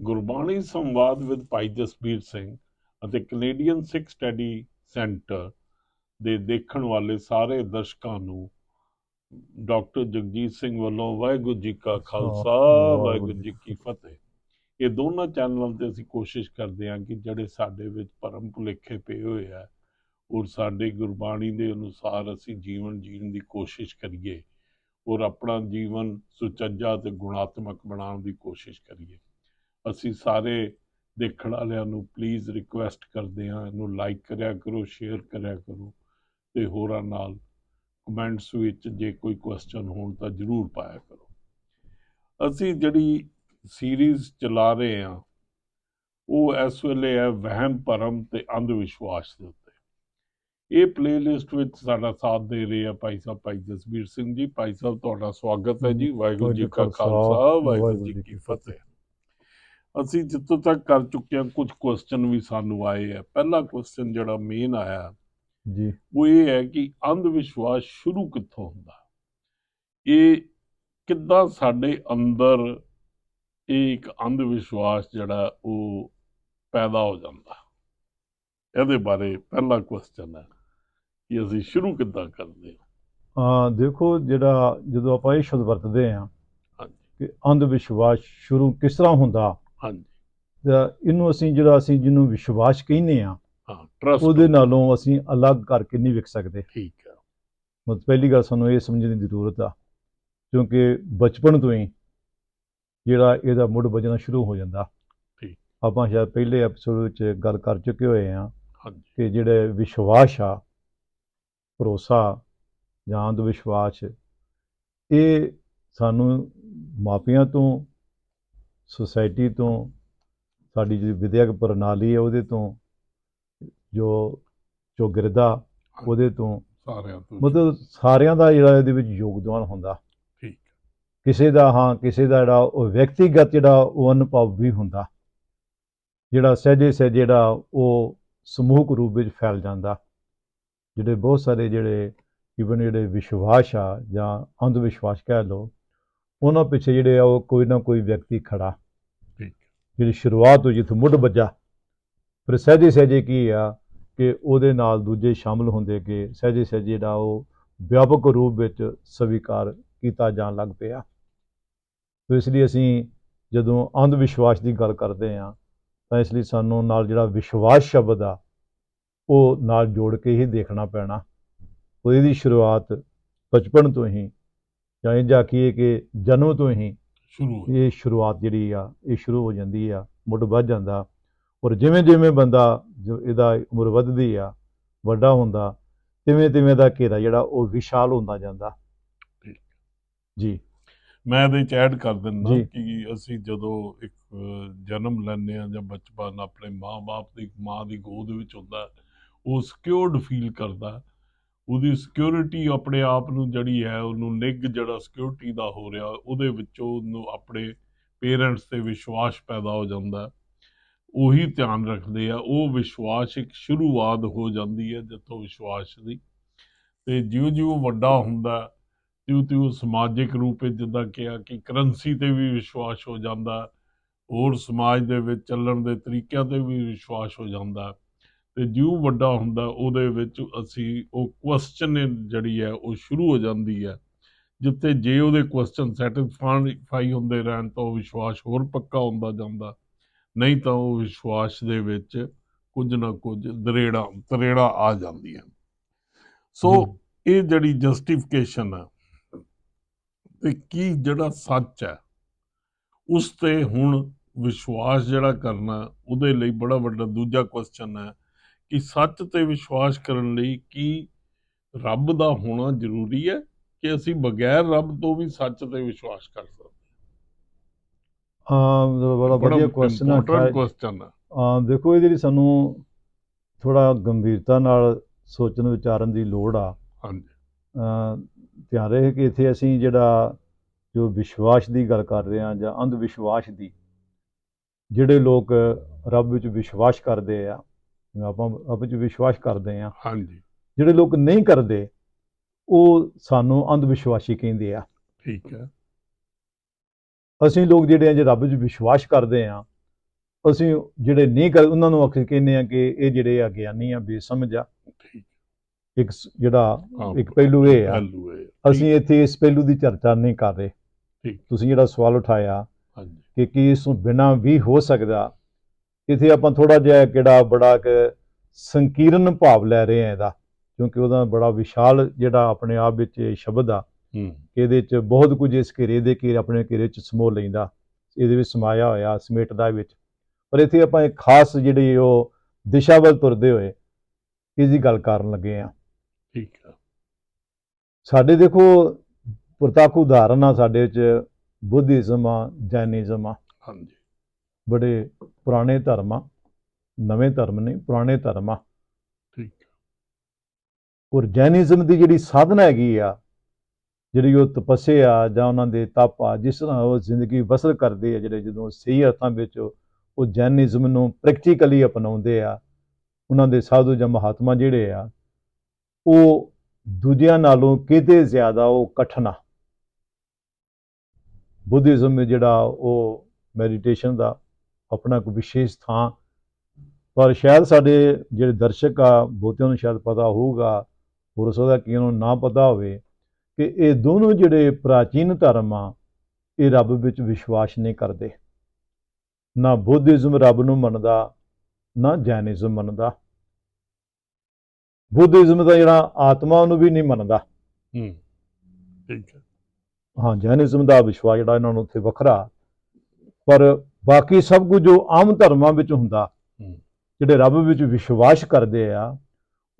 ਗੁਰਬਾਣੀ ਸੰਵਾਦ ਵਿਦ ਭਾਈ ਜਸਬੀਰ ਸਿੰਘ ਅਤੇ ਕੈਨੇਡੀਅਨ ਸਿੱਖ study centre ਦੇ ਦੇਖਣ ਵਾਲੇ ਸਾਰੇ ਦਰਸ਼ਕਾਂ ਨੂੰ ਡਾਕਟਰ ਜਗਜੀਤ ਸਿੰਘ ਵੱਲੋਂ ਵਾਹਿਗੁਰੂ ਜੀ ਕਾ ਖਾਲਸਾ ਵਾਹਿਗੁਰੂ ਜੀ ਕੀ ਫਤਿਹ। ਇਹ ਦੋਨਾਂ ਚੈਨਲਾਂ ਤੇ ਅਸੀਂ ਕੋਸ਼ਿਸ਼ ਕਰਦੇ ਹਾਂ ਕਿ ਜਿਹੜੇ ਸਾਡੇ ਵਿੱਚ ਭਰਮ ਭੁਲੇਖੇ ਪਏ ਹੋਏ ਆ ਔਰ ਸਾਡੇ ਗੁਰਬਾਣੀ ਦੇ ਅਨੁਸਾਰ ਅਸੀਂ ਜੀਵਨ ਜੀਣ ਦੀ ਕੋਸ਼ਿਸ਼ ਕਰੀਏ ਔਰ ਆਪਣਾ ਜੀਵਨ ਸੁਚੱਜਾ ਤੇ ਗੁਣਾਤਮਕ ਬਣਾਉਣ ਦੀ ਕੋਸ਼ਿਸ਼ ਕਰੀਏ। ਅਸੀਂ ਸਾਰੇ ਦੇਖਣ ਵਾਲਿਆਂ ਨੂੰ ਪਲੀਜ਼ ਰਿਕੁਐਸਟ ਕਰਦੇ ਹਾਂ ਇਹਨੂੰ ਲਾਈਕ ਕਰਿਆ ਕਰੋ ਸ਼ੇਅਰ ਕਰਿਆ ਕਰੋ ਤੇ ਹੋਰਾਂ ਨਾਲ ਕਮੈਂਟਸ ਵਿੱਚ ਜੇ ਕੋਈ ਕੁਐਸਚਨ ਹੋਣ ਤਾਂ ਜਰੂਰ ਪਾਇਆ ਕਰੋ। ਅਸੀਂ ਜਿਹੜੀ ਸੀਰੀਜ਼ ਚਲਾ ਰਹੇ ਹਾਂ ਉਹ ਇਸ ਵੇਲੇ ਹੈ ਵਹਿਮ ਭਰਮ ਤੇ ਅੰਧ ਵਿਸ਼ਵਾਸ ਦੇ ਉੱਤੇ। ਇਹ ਪਲੇਲਿਸਟ ਵਿੱਚ ਸਾਡਾ ਸਾਥ ਦੇ ਰਹੇ ਆ ਭਾਈ ਸਾਹਿਬ ਭਾਈ ਜਸਬੀਰ ਸਿੰਘ ਜੀ। ਭਾਈ ਸਾਹਿਬ ਤੁਹਾਡਾ ਸਵਾਗਤ ਹੈ ਜੀ। ਵਾਹਿਗੁਰੂ ਜੀ ਕਾ ਖਾਲਸਾ ਵਾਹਿਗੁਰੂ ਜੀ ਕੀ ਫਤਿਹ। ਅਸੀਂ ਜਿੱਥੋਂ ਤੱਕ ਕਰ ਚੁੱਕੇ ਹਾਂ ਕੁਝ ਕੁਐਸਚਨ ਵੀ ਸਾਨੂੰ ਆਏ ਆ। ਪਹਿਲਾ ਕੁਐਸਚਨ ਜਿਹੜਾ ਮੇਨ ਆਇਆ ਜੀ। ਉਹ ਇਹ ਹੈ ਕਿ ਅੰਧ ਵਿਸ਼ਵਾਸ ਸ਼ੁਰੂ ਕਿੱਥੋਂ ਹੁੰਦਾ? ਇਹ ਕਿੱਦਾਂ ਸਾਡੇ ਅੰਦਰ ਇਹ ਇੱਕ ਅੰਧ ਵਿਸ਼ਵਾਸ ਜਿਹੜਾ ਉਹ ਪੈਦਾ ਹੋ ਜਾਂਦਾ? ਇਹਦੇ ਬਾਰੇ ਪਹਿਲਾ ਕੁਐਸਚਨ ਹੈ ਕਿ ਅਸੀਂ ਸ਼ੁਰੂ ਕਿੱਦਾਂ ਕਰਦੇ ਹਾਂ? ਦੇਖੋ ਜਿਹੜਾ ਜਦੋਂ ਆਪਾਂ ਇਹ ਸ਼ਬਦ ਵਰਤਦੇ ਆ ਹਾਂਜੀ। ਕਿ ਅੰਧ ਵਿਸ਼ਵਾਸ ਸ਼ੁਰੂ ਕਿਸ ਤਰ੍ਹਾਂ ਹੁੰਦਾ? ਹਾਂਜੀ। ਤਾਂ ਇਹਨੂੰ ਅਸੀਂ ਜਿਹੜਾ ਅਸੀਂ ਜਿਹਨੂੰ ਵਿਸ਼ਵਾਸ ਕਹਿੰਦੇ ਆ ਹਾਂ ਟਰਸਟ ਉਹਦੇ ਨਾਲੋਂ ਅਸੀਂ ਅਲੱਗ ਕਰਕੇ ਨਹੀਂ ਵਿਕ ਸਕਦੇ। ਠੀਕ ਹੈ ਮਤਲਬ ਪਹਿਲੀ ਗੱਲ ਸਾਨੂੰ ਇਹ ਸਮਝਣ ਦੀ ਜ਼ਰੂਰਤ ਆ ਕਿਉਂਕਿ ਬਚਪਨ ਤੋਂ ਹੀ ਜਿਹੜਾ ਇਹਦਾ ਮੁੱਢ ਵੱਜਣਾ ਸ਼ੁਰੂ ਹੋ ਜਾਂਦਾ। ਠੀਕ। ਆਪਾਂ ਸ਼ਾਇਦ ਪਹਿਲੇ ਐਪੀਸੋਡ ਵਿੱਚ ਗੱਲ ਕਰ ਚੁੱਕੇ ਹੋਏ ਆ ਕਿ ਜਿਹੜੇ ਵਿਸ਼ਵਾਸ ਆ ਭਰੋਸਾ ਜਾਂ ਅੰਧ ਵਿਸ਼ਵਾਸ ਇਹ ਸਾਨੂੰ ਮਾਪਿਆਂ ਤੋਂ ਸੁਸਾਇਟੀ ਤੋਂ ਸਾਡੀ ਜਿਹੜੀ ਵਿਦਿਅਕ ਪ੍ਰਣਾਲੀ ਹੈ ਉਹਦੇ ਤੋਂ ਜੋ ਚੌਗਿਰਦਾ ਉਹਦੇ ਤੋਂ ਸਾਰਿਆਂ ਤੋਂ ਮਤਲਬ ਸਾਰਿਆਂ ਦਾ ਜਿਹੜਾ ਇਹਦੇ ਵਿੱਚ ਯੋਗਦਾਨ ਹੁੰਦਾ। ਠੀਕ। ਕਿਸੇ ਦਾ ਹਾਂ ਕਿਸੇ ਦਾ ਜਿਹੜਾ ਉਹ ਵਿਅਕਤੀਗਤ ਜਿਹੜਾ ਉਹ ਅਨੁਭਵ ਵੀ ਹੁੰਦਾ। ਜਿਹੜਾ ਸਹਿਜੇ ਸਹਿਜੇ ਜਿਹੜਾ ਉਹ ਸਮੂਹਕ ਰੂਪ ਵਿੱਚ ਫੈਲ ਜਾਂਦਾ। ਜਿਹੜੇ ਬਹੁਤ ਸਾਰੇ ਜਿਹੜੇ ਇਵਨ ਜਿਹੜੇ ਵਿਸ਼ਵਾਸ ਆ ਜਾਂ ਅੰਧ ਵਿਸ਼ਵਾਸ ਕਹਿ ਲਓ ਉਹਨਾਂ ਪਿੱਛੇ ਜਿਹੜੇ ਆ ਉਹ ਕੋਈ ਨਾ ਕੋਈ ਵਿਅਕਤੀ ਖੜਾ। ਠੀਕ। ਜਿਹੜੀ ਸ਼ੁਰੂਆਤ ਹੋਈ ਜਿੱਥੋਂ ਮੁੱਢ ਵੱਜਾ ਫਿਰ ਸਹਿਜੇ ਸਹਿਜੇ ਕੀ ਆ ਕਿ ਉਹਦੇ ਨਾਲ ਦੂਜੇ ਸ਼ਾਮਲ ਹੁੰਦੇ ਕਿ ਸਹਿਜੇ ਸਹਿਜੇ ਜਿਹੜਾ ਉਹ ਵਿਆਪਕ ਰੂਪ ਵਿੱਚ ਸਵੀਕਾਰ ਕੀਤਾ ਜਾਣ ਲੱਗ ਪਿਆ। ਤੋ ਇਸ ਲਈ ਅਸੀਂ ਜਦੋਂ ਅੰਧ ਵਿਸ਼ਵਾਸ ਦੀ ਗੱਲ ਕਰਦੇ ਹਾਂ ਤਾਂ ਇਸ ਲਈ ਸਾਨੂੰ ਨਾਲ ਜਿਹੜਾ ਵਿਸ਼ਵਾਸ ਸ਼ਬਦ ਆ ਉਹ ਨਾਲ ਜੋੜ ਕੇ ਹੀ ਦੇਖਣਾ ਪੈਣਾ। ਉਹਦੀ ਦੀ ਸ਼ੁਰੂਆਤ ਬਚਪਨ ਤੋਂ ਹੀ ਜਾਂ ਇਹ ਆਖੀਏ ਕਿ ਜਨਮ ਤੋਂ ਹੀ ਸ਼ੁਰੂ ਇਹ ਸ਼ੁਰੂਆਤ ਜਿਹੜੀ ਆ ਇਹ ਸ਼ੁਰੂ ਹੋ ਜਾਂਦੀ ਆ ਮੁੱਢ ਵੱਧ ਜਾਂਦਾ ਔਰ ਜਿਵੇਂ ਜਿਵੇਂ ਬੰਦਾ ਇਹਦਾ ਉਮਰ ਵੱਧਦੀ ਆ ਵੱਡਾ ਹੁੰਦਾ ਤਿਵੇਂ ਤਿਵੇਂ ਦਾ ਘੇਰਾ ਜਿਹੜਾ ਉਹ ਵਿਸ਼ਾਲ ਹੁੰਦਾ ਜਾਂਦਾ। ਜੀ ਮੈਂ ਇਹਦੇ ਚ ਐਡ ਕਰ ਦਿੰਦਾ। ਕਿ ਅਸੀਂ ਜਦੋਂ ਇੱਕ ਜਨਮ ਲੈਂਦੇ ਆ ਜਾਂ ਬਚਪਨ ਆਪਣੇ ਮਾਂ-ਬਾਪ ਦੀ ਮਾਂ ਦੀ ਗੋਦ ਵਿੱਚ ਹੁੰਦਾ ਉਹ ਸਿਕਿਉਰਡ ਫੀਲ ਕਰਦਾ। ਉਹਦੀ ਸਿਕਿਉਰਿਟੀ ਆਪਣੇ ਆਪ ਨੂੰ ਜਿਹੜੀ ਹੈ, ਉਹਨੂੰ ਨਿੱਘ ਜਿਹੜਾ ਸਿਕਿਉਰਿਟੀ ਦਾ ਹੋ ਰਿਹਾ, ਉਹਦੇ ਵਿੱਚੋਂ ਉਹਨੂੰ ਆਪਣੇ ਪੇਰੈਂਟਸ ਤੇ ਵਿਸ਼ਵਾਸ ਪੈਦਾ ਹੋ ਜਾਂਦਾ ਉਹੀ ਧਿਆਨ ਰੱਖਦੇ ਆ, ਉਹ ਵਿਸ਼ਵਾਸ ਇੱਕ ਸ਼ੁਰੂਆਤ ਹੋ ਜਾਂਦੀ ਹੈ, ਜਿੱਥੋਂ ਵਿਸ਼ਵਾਸ ਦੀ। ਤੇ ਜਿਉਂ-ਜਿਉਂ ਵੱਡਾ ਹੁੰਦਾ ਤਿਉਂ ਤਿਉ ਸਮਾਜਿਕ ਰੂਪ ਵਿੱਚ ਜਿੱਦਾਂ ਕਿਹਾ ਕਿ ਕਰੰਸੀ ਤੇ ਵੀ ਵਿਸ਼ਵਾਸ ਹੋ ਜਾਂਦਾ ਹੋਰ ਸਮਾਜ ਦੇ ਵਿੱਚ ਚੱਲਣ ਦੇ ਤਰੀਕਿਆਂ ਤੇ ਵੀ ਵਿਸ਼ਵਾਸ ਹੋ ਜਾਂਦਾ ਤੇ ਜਿਉਂ ਵੱਡਾ ਹੁੰਦਾ ਉਹਦੇ ਵਿੱਚ ਅਸੀਂ ਉਹ ਕੁਐਸਚਨ ਜਿਹੜੀ ਹੈ ਉਹ ਸ਼ੁਰੂ ਹੋ ਜਾਂਦੀ ਹੈ ਜਿੱਥੇ ਜੇ ਉਹਦੇ ਕੁਐਸਚਨ ਸੈਟੀਸਫਾਈ ਹੁੰਦੇ ਰਹਿਣ ਤਾਂ ਉਹ ਵਿਸ਼ਵਾਸ ਹੋਰ ਪੱਕਾ ਹੁੰਦਾ ਜਾਂਦਾ ਨਹੀਂ ਤਾਂ ਉਹ ਵਿਸ਼ਵਾਸ ਦੇ ਵਿੱਚ ਕੁਝ ਨਾ ਕੁਝ ਦਰੇੜਾ ਤਰੇੜਾ ਆ ਜਾਂਦੀਆਂ। ਸੋ ਇਹ ਜਿਹੜੀ ਜਸਟੀਫਿਕੇਸ਼ਨ ਹੈ ਤੇ ਕੀ ਜਿਹੜਾ ਸੱਚ ਹੈ ਉਸ ਤੇ ਹੁਣ ਵਿਸ਼ਵਾਸ ਜਿਹੜਾ ਕਰਨਾ ਉਹਦੇ ਲਈ ਬੜਾ ਵੱਡਾ ਦੂਜਾ ਕੁਐਸਚਨ ਹੈ ਕਿ ਸੱਚ ਤੇ ਵਿਸ਼ਵਾਸ ਕਰਨ ਲਈ ਕੀ ਰੱਬ ਦਾ ਹੋਣਾ ਜ਼ਰੂਰੀ ਹੈ ਕਿ ਅਸੀਂ ਬਗੈਰ ਰੱਬ ਤੋਂ ਵੀ ਸੱਚ ਤੇ ਵਿਸ਼ਵਾਸ ਕਰ ਸਕਦੇ ਆ ਬੜਾ ਵਧੀਆ ਕੁਐਸਚਨ ਇੰਪੋਰਟੈਂਟ ਹੈ ਕੁਐਸਚਨ ਹੈ ਆ। ਦੇਖੋ ਇਹਦੇ ਲਈ ਸਾਨੂੰ ਥੋੜਾ ਗੰਭੀਰਤਾ ਨਾਲ ਸੋਚਣ ਵਿਚਾਰਨ ਦੀ ਲੋੜ ਆ। ਹਾਂਜੀ। ਧਿਆਨ ਰਹੇ ਕਿ ਇੱਥੇ ਅਸੀਂ ਜਿਹੜਾ ਜੋ ਵਿਸ਼ਵਾਸ ਦੀ ਗੱਲ ਕਰ ਰਹੇ ਹਾਂ ਜਾਂ ਅੰਧ ਵਿਸ਼ਵਾਸ ਦੀ ਜਿਹੜੇ ਲੋਕ ਰੱਬ ਵਿੱਚ ਵਿਸ਼ਵਾਸ ਕਰਦੇ ਆ ਜਿਵੇਂ ਆਪਾਂ ਰੱਬ ਵਿੱਚ ਵਿਸ਼ਵਾਸ ਕਰਦੇ ਆ ਹਾਂਜੀ। ਜਿਹੜੇ ਲੋਕ ਨਹੀਂ ਕਰਦੇ ਉਹ ਸਾਨੂੰ ਅੰਧ ਵਿਸ਼ਵਾਸੀ ਕਹਿੰਦੇ ਆ। ਠੀਕ ਹੈ। ਅਸੀਂ ਲੋਕ ਜਿਹੜੇ ਆ ਜੇ ਰੱਬ ਵਿੱਚ ਵਿਸ਼ਵਾਸ ਕਰਦੇ ਆ ਅਸੀਂ ਜਿਹੜੇ ਨਹੀਂ ਕਰ ਉਹਨਾਂ ਨੂੰ ਆਖਿਰ ਕਹਿੰਦੇ ਆ ਕਿ ਇਹ ਜਿਹੜੇ ਅਗਿਆਨੀ ਆ ਬੇਸਮਝ ਆ। ਇੱਕ ਜਿਹੜਾ ਇੱਕ ਪਹਿਲੂ ਇਹ ਆ। ਅਸੀਂ ਇੱਥੇ ਇਸ ਪਹਿਲੂ ਦੀ ਚਰਚਾ ਨਹੀਂ ਕਰ ਰਹੇ। ਤੁਸੀਂ ਜਿਹੜਾ ਸਵਾਲ ਉਠਾਇਆ ਹਾਂਜੀ। ਕਿ ਕੀ ਇਸ ਤੋਂ ਬਿਨਾਂ ਵੀ ਹੋ ਸਕਦਾ ਇੱਥੇ ਆਪਾਂ ਥੋੜਾ ਜਿਹਾ ਕਿਹੜਾ ਬੜਾ ਕਿ ਸੰਕੀਰਨ ਭਾਵ ਲੈ ਰਹੇ ਆ ਇਹਦਾ ਕਿਉਂਕਿ ਉਹਦਾ ਬੜਾ ਵਿਸ਼ਾਲ ਜਿਹੜਾ ਆਪਣੇ ਆਪ ਵਿੱਚ ਇਹ ਸ਼ਬਦ ਆ ਇਹਦੇ ਚ ਬਹੁਤ ਕੁਝ ਇਸ ਘੇਰੇ ਦੇ ਘੇਰੇ ਆਪਣੇ ਘੇਰੇ ਚ ਸਮੋ ਲੈਂਦਾ ਇਹਦੇ ਵਿੱਚ ਸਮਾਇਆ ਹੋਇਆ ਸਮੇਟਦਾ ਵਿੱਚ। ਪਰ ਇੱਥੇ ਆਪਾਂ ਇੱਕ ਖਾਸ ਜਿਹੜੀ ਉਹ ਦਿਸ਼ਾ ਵੱਲ ਤੁਰਦੇ ਹੋਏ ਇਸ ਦੀ ਗੱਲ ਕਰਨ ਲੱਗੇ ਆ ਠੀਕ ਹੈ ਸਾਡੇ ਦੇਖੋ ਪ੍ਰਤੱਖ ਉਦਾਹਰਨ ਆ ਸਾਡੇ ਚ ਬੁੱਧਿਜ਼ਮ ਆ ਜੈਨਿਜ਼ਮ ਆ। ਹਾਂਜੀ। ਬੜੇ ਪੁਰਾਣੇ ਧਰਮ ਆ ਨਵੇਂ ਧਰਮ ਨਹੀਂ ਪੁਰਾਣੇ ਧਰਮ ਆ। ਠੀਕ ਔਰ ਜੈਨਿਜ਼ਮ ਦੀ ਜਿਹੜੀ ਸਾਧਨਾ ਹੈਗੀ ਆ ਜਿਹੜੀ ਉਹ ਤਪੱਸਿਆ ਆ ਜਾਂ ਉਹਨਾਂ ਦੇ ਤਪ ਆ ਜਿਸ ਤਰ੍ਹਾਂ ਉਹ ਜ਼ਿੰਦਗੀ ਬਸਰ ਕਰਦੇ ਆ ਜਿਹੜੇ ਜਦੋਂ ਸਹੀ ਅਰਥਾਂ ਵਿੱਚ ਉਹ ਜੈਨਿਜ਼ਮ ਨੂੰ ਪ੍ਰੈਕਟੀਕਲੀ ਅਪਣਾਉਂਦੇ ਆ ਉਹਨਾਂ ਦੇ ਸਾਧੂ ਜਾਂ ਮਹਾਤਮਾ ਜਿਹੜੇ ਆ ਉਹ ਦੂਜਿਆਂ ਨਾਲੋਂ ਕਿਤੇ ਜ਼ਿਆਦਾ ਉਹ ਕਠਨ ਬੁੱਧਿਜ਼ਮ ਵਿੱਚ ਜਿਹੜਾ ਉਹ ਮੈਡੀਟੇਸ਼ਨ ਦਾ ਆਪਣਾ ਕੋਈ ਵਿਸ਼ੇਸ਼ ਥਾਂ। ਪਰ ਸ਼ਾਇਦ ਸਾਡੇ ਜਿਹੜੇ ਦਰਸ਼ਕ ਆ ਬਹੁਤਿਆਂ ਨੂੰ ਸ਼ਾਇਦ ਪਤਾ ਹੋਊਗਾ ਹੋਰ ਸਕਦਾ ਕਿ ਉਹਨੂੰ ਨਾ ਪਤਾ ਹੋਵੇ ਕਿ ਇਹ ਦੋਨੋਂ ਜਿਹੜੇ ਪ੍ਰਾਚੀਨ ਧਰਮ ਆ ਇਹ ਰੱਬ ਵਿੱਚ ਵਿਸ਼ਵਾਸ ਨਹੀਂ ਕਰਦੇ। ਨਾ ਬੁੱਧਿਜ਼ਮ ਰੱਬ ਨੂੰ ਮੰਨਦਾ ਨਾ ਜੈਨਿਜ਼ਮ ਮੰਨਦਾ। ਬੁੱਧਿਜ਼ਮ ਦਾ ਜਿਹੜਾ ਆਤਮਾ ਨੂੰ ਵੀ ਨਹੀਂ ਮੰਨਦਾ। ਹੂੰ ਠੀਕ ਹੈ। ਹਾਂ ਜੈਨਿਜ਼ਮ ਦਾ ਵਿਸ਼ਵਾਸ ਜਿਹੜਾ ਇਹਨਾਂ ਨੂੰ ਉੱਥੇ ਵੱਖਰਾ। ਪਰ ਬਾਕੀ ਸਭ ਕੁਝ ਜੋ ਆਮ ਧਰਮਾਂ ਵਿੱਚ ਹੁੰਦਾ। ਜਿਹੜੇ ਰੱਬ ਵਿੱਚ ਵਿਸ਼ਵਾਸ ਕਰਦੇ ਆ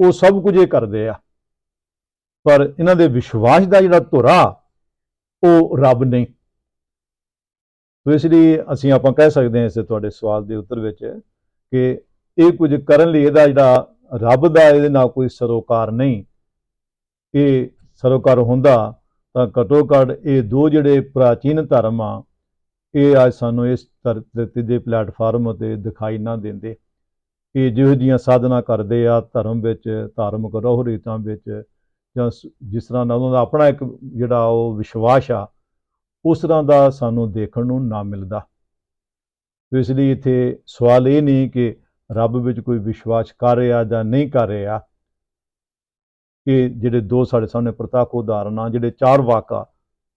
ਉਹ ਸਭ ਕੁਝ ਇਹ ਕਰਦੇ ਆ। ਪਰ ਇਹਨਾਂ ਦੇ ਵਿਸ਼ਵਾਸ ਦਾ ਜਿਹੜਾ ਧੁਰਾ ਉਹ ਰੱਬ ਨਹੀਂ। ਤੋ ਇਸ ਲਈ ਅਸੀਂ ਆਪਾਂ ਕਹਿ ਸਕਦੇ ਹਾਂ ਇਸ ਤੁਹਾਡੇ ਸਵਾਲ ਦੇ ਉੱਤਰ ਵਿੱਚ ਕਿ ਇਹ ਕੁਝ ਕਰਨ ਲਈ ਇਹਦਾ ਜਿਹੜਾ ਰੱਬ ਦਾ ਇਹਦੇ ਨਾਲ ਕੋਈ ਸਰੋਕਾਰ ਨਹੀਂ। ਇਹ ਸਰੋਕਾਰ ਹੁੰਦਾ ਤਾਂ ਘੱਟੋ ਘੱਟ ਇਹ ਦੋ ਜਿਹੜੇ ਪ੍ਰਾਚੀਨ ਧਰਮ ਆ ਇਹ ਅੱਜ ਸਾਨੂੰ ਇਸ ਧਰਤੀ ਦੇ ਪਲੇਟਫਾਰਮ ਉਤੇ ਦਿਖਾਈ ਨਾ ਦਿੰਦੇ ਇਹ ਜਿਹੋ ਜੀਆਂ ਸਾਧਨਾ ਕਰਦੇ ਆ ਧਰਮ ਵਿੱਚ, ਧਾਰਮਿਕ ਰੋਹ ਰੀਤਾਂ ਵਿੱਚ ਜਾਂ ਸ- ਜਿਸ ਤਰ੍ਹਾਂ ਦਾ ਉਹਨਾਂ ਦਾ ਆਪਣਾ ਇੱਕ ਜਿਹੜਾ ਉਹ ਵਿਸ਼ਵਾਸ ਆ, ਉਸ ਤਰ੍ਹਾਂ ਦਾ ਸਾਨੂੰ ਦੇਖਣ ਨੂੰ ਨਾ ਮਿਲਦਾ। ਇਸ ਲਈ ਇੱਥੇ ਸਵਾਲ ਇਹ ਨਹੀਂ ਕਿ ਰੱਬ ਵਿੱਚ ਕੋਈ ਵਿਸ਼ਵਾਸ ਕਰ ਰਿਹਾ ਜਾਂ ਨਹੀਂ ਕਰ ਰਿਹਾ ਇਹ ਜਿਹੜੇ ਦੋ ਸਾਡੇ ਸਾਹਮਣੇ ਪ੍ਰਤੱਖ ਉਦਾਹਰਨ ਆ, ਜਿਹੜੇ ਚਾਰ ਵਾਕਾ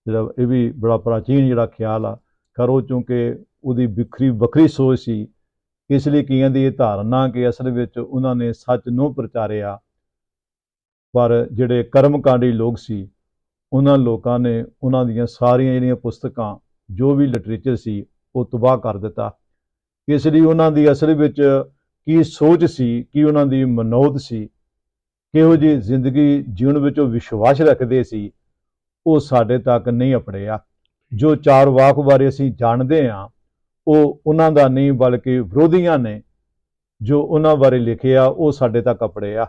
ਜਿਹੜਾ ਇਹ ਵੀ ਬੜਾ ਪ੍ਰਾਚੀਨ ਜਿਹੜਾ ਖਿਆਲ ਆ ਕਰੋ ਕਿਉਂਕਿ ਉਹਦੀ ਵਿਖਰੀ ਵੱਖਰੀ ਸੋਚ ਸੀ। ਇਸ ਲਈ ਕਈਆਂ ਦੀ ਇਹ ਧਾਰਨਾ ਕਿ ਅਸਲ ਵਿੱਚ ਉਹਨਾਂ ਨੇ ਸੱਚ ਨੂੰ ਪ੍ਰਚਾਰਿਆ। ਪਰ ਜਿਹੜੇ ਕਰਮਕਾਂਡੀ ਲੋਕ ਸੀ, ਉਹਨਾਂ ਲੋਕਾਂ ਨੇ ਉਹਨਾਂ ਦੀਆਂ ਸਾਰੀਆਂ ਜਿਹੜੀਆਂ ਪੁਸਤਕਾਂ, ਜੋ ਵੀ ਲਿਟਰੇਚਰ ਸੀ, ਉਹ ਤਬਾਹ ਕਰ ਦਿੱਤਾ। ਇਸ ਲਈ ਉਹਨਾਂ ਦੀ ਅਸਲ ਵਿੱਚ ਕੀ ਸੋਚ ਸੀ, ਕੀ ਉਹਨਾਂ ਦੀ ਮਨੋਤ ਸੀ, ਕਿਹੋ ਜਿਹੀ ਜ਼ਿੰਦਗੀ ਜੀਵਨ ਵਿੱਚ ਉਹ ਵਿਸ਼ਵਾਸ ਰੱਖਦੇ ਸੀ, ਉਹ ਸਾਡੇ ਤੱਕ ਨਹੀਂ ਅਪੜਿਆ। ਜੋ ਚਾਰ ਵਾਕ ਬਾਰੇ ਅਸੀਂ ਜਾਣਦੇ ਹਾਂ ਉਹ ਉਹਨਾਂ ਦਾ ਨਹੀਂ ਬਲਕਿ ਵਿਰੋਧੀਆਂ ਨੇ ਜੋ ਉਹਨਾਂ ਬਾਰੇ ਲਿਖਿਆ ਉਹ ਸਾਡੇ ਤੱਕ ਅਪੜਿਆ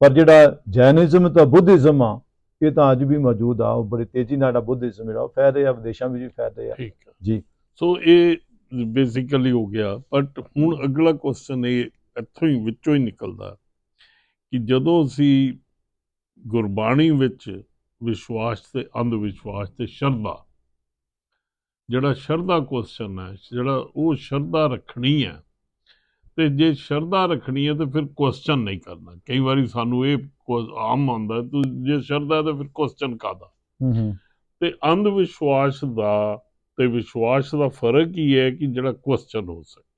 ਪਰ ਜਿਹੜਾ ਜੈਨਿਜ਼ਮ ਤੇ ਬੁੱਧਿਜ਼ਮ ਆ ਇਹ ਤਾਂ ਅੱਜ ਵੀ ਮੌਜੂਦ ਆ ਉਹ ਬੜੀ ਤੇਜ਼ੀ ਨਾਲ ਬੁੱਧਿਜ਼ਮ ਜਿਹੜਾ ਫੈਲ ਰਿਹਾ ਵਿਦੇਸ਼ਾਂ ਵਿੱਚ ਵੀ ਫੈਲ ਰਿਹਾ। ਠੀਕ ਜੀ। ਸੋ ਇਹ ਬੇਸਿਕਲੀ ਹੋ ਗਿਆ ਬਟ ਹੁਣ ਅਗਲਾ ਕੁਐਸਚਨ ਇਹ ਇੱਥੋਂ ਹੀ ਵਿੱਚੋਂ ਹੀ ਨਿਕਲਦਾ ਕਿ ਜਦੋਂ ਅਸੀਂ ਗੁਰਬਾਣੀ ਵਿੱਚ ਵਿਸ਼ਵਾਸ ਤੇ ਅੰਧ ਵਿਸ਼ਵਾਸ ਤੇ ਸ਼ਰਧਾ ਜਿਹੜਾ ਸ਼ਰਧਾ ਕੁਐਸਚਨ ਹੈ ਜਿਹੜਾ ਉਹ ਸ਼ਰਧਾ ਰੱਖਣੀ ਹੈ ਤੇ ਜੇ ਸ਼ਰਧਾ ਰੱਖਣੀ ਹੈ ਤੇ ਫਿਰ ਕੁਐਸਚਨ ਨਹੀਂ ਕਰਨਾ। ਕਈ ਵਾਰੀ ਸਾਨੂੰ ਇਹ ਆਮ ਆਉਂਦਾ ਤੂੰ ਜੇ ਸ਼ਰਧਾ ਹੈ ਤਾਂ ਫਿਰ ਕੁਐਸਚਨ ਕਾਦਾ ਹੂੰ ਹੂੰ। ਤੇ ਅੰਧ ਵਿਸ਼ਵਾਸ ਦਾ ਤੇ ਵਿਸ਼ਵਾਸ ਦਾ ਫ਼ਰਕ ਹੀ ਹੈ ਕਿ ਜਿਹੜਾ ਕੁਐਸਚਨ ਹੋ ਸਕੇ।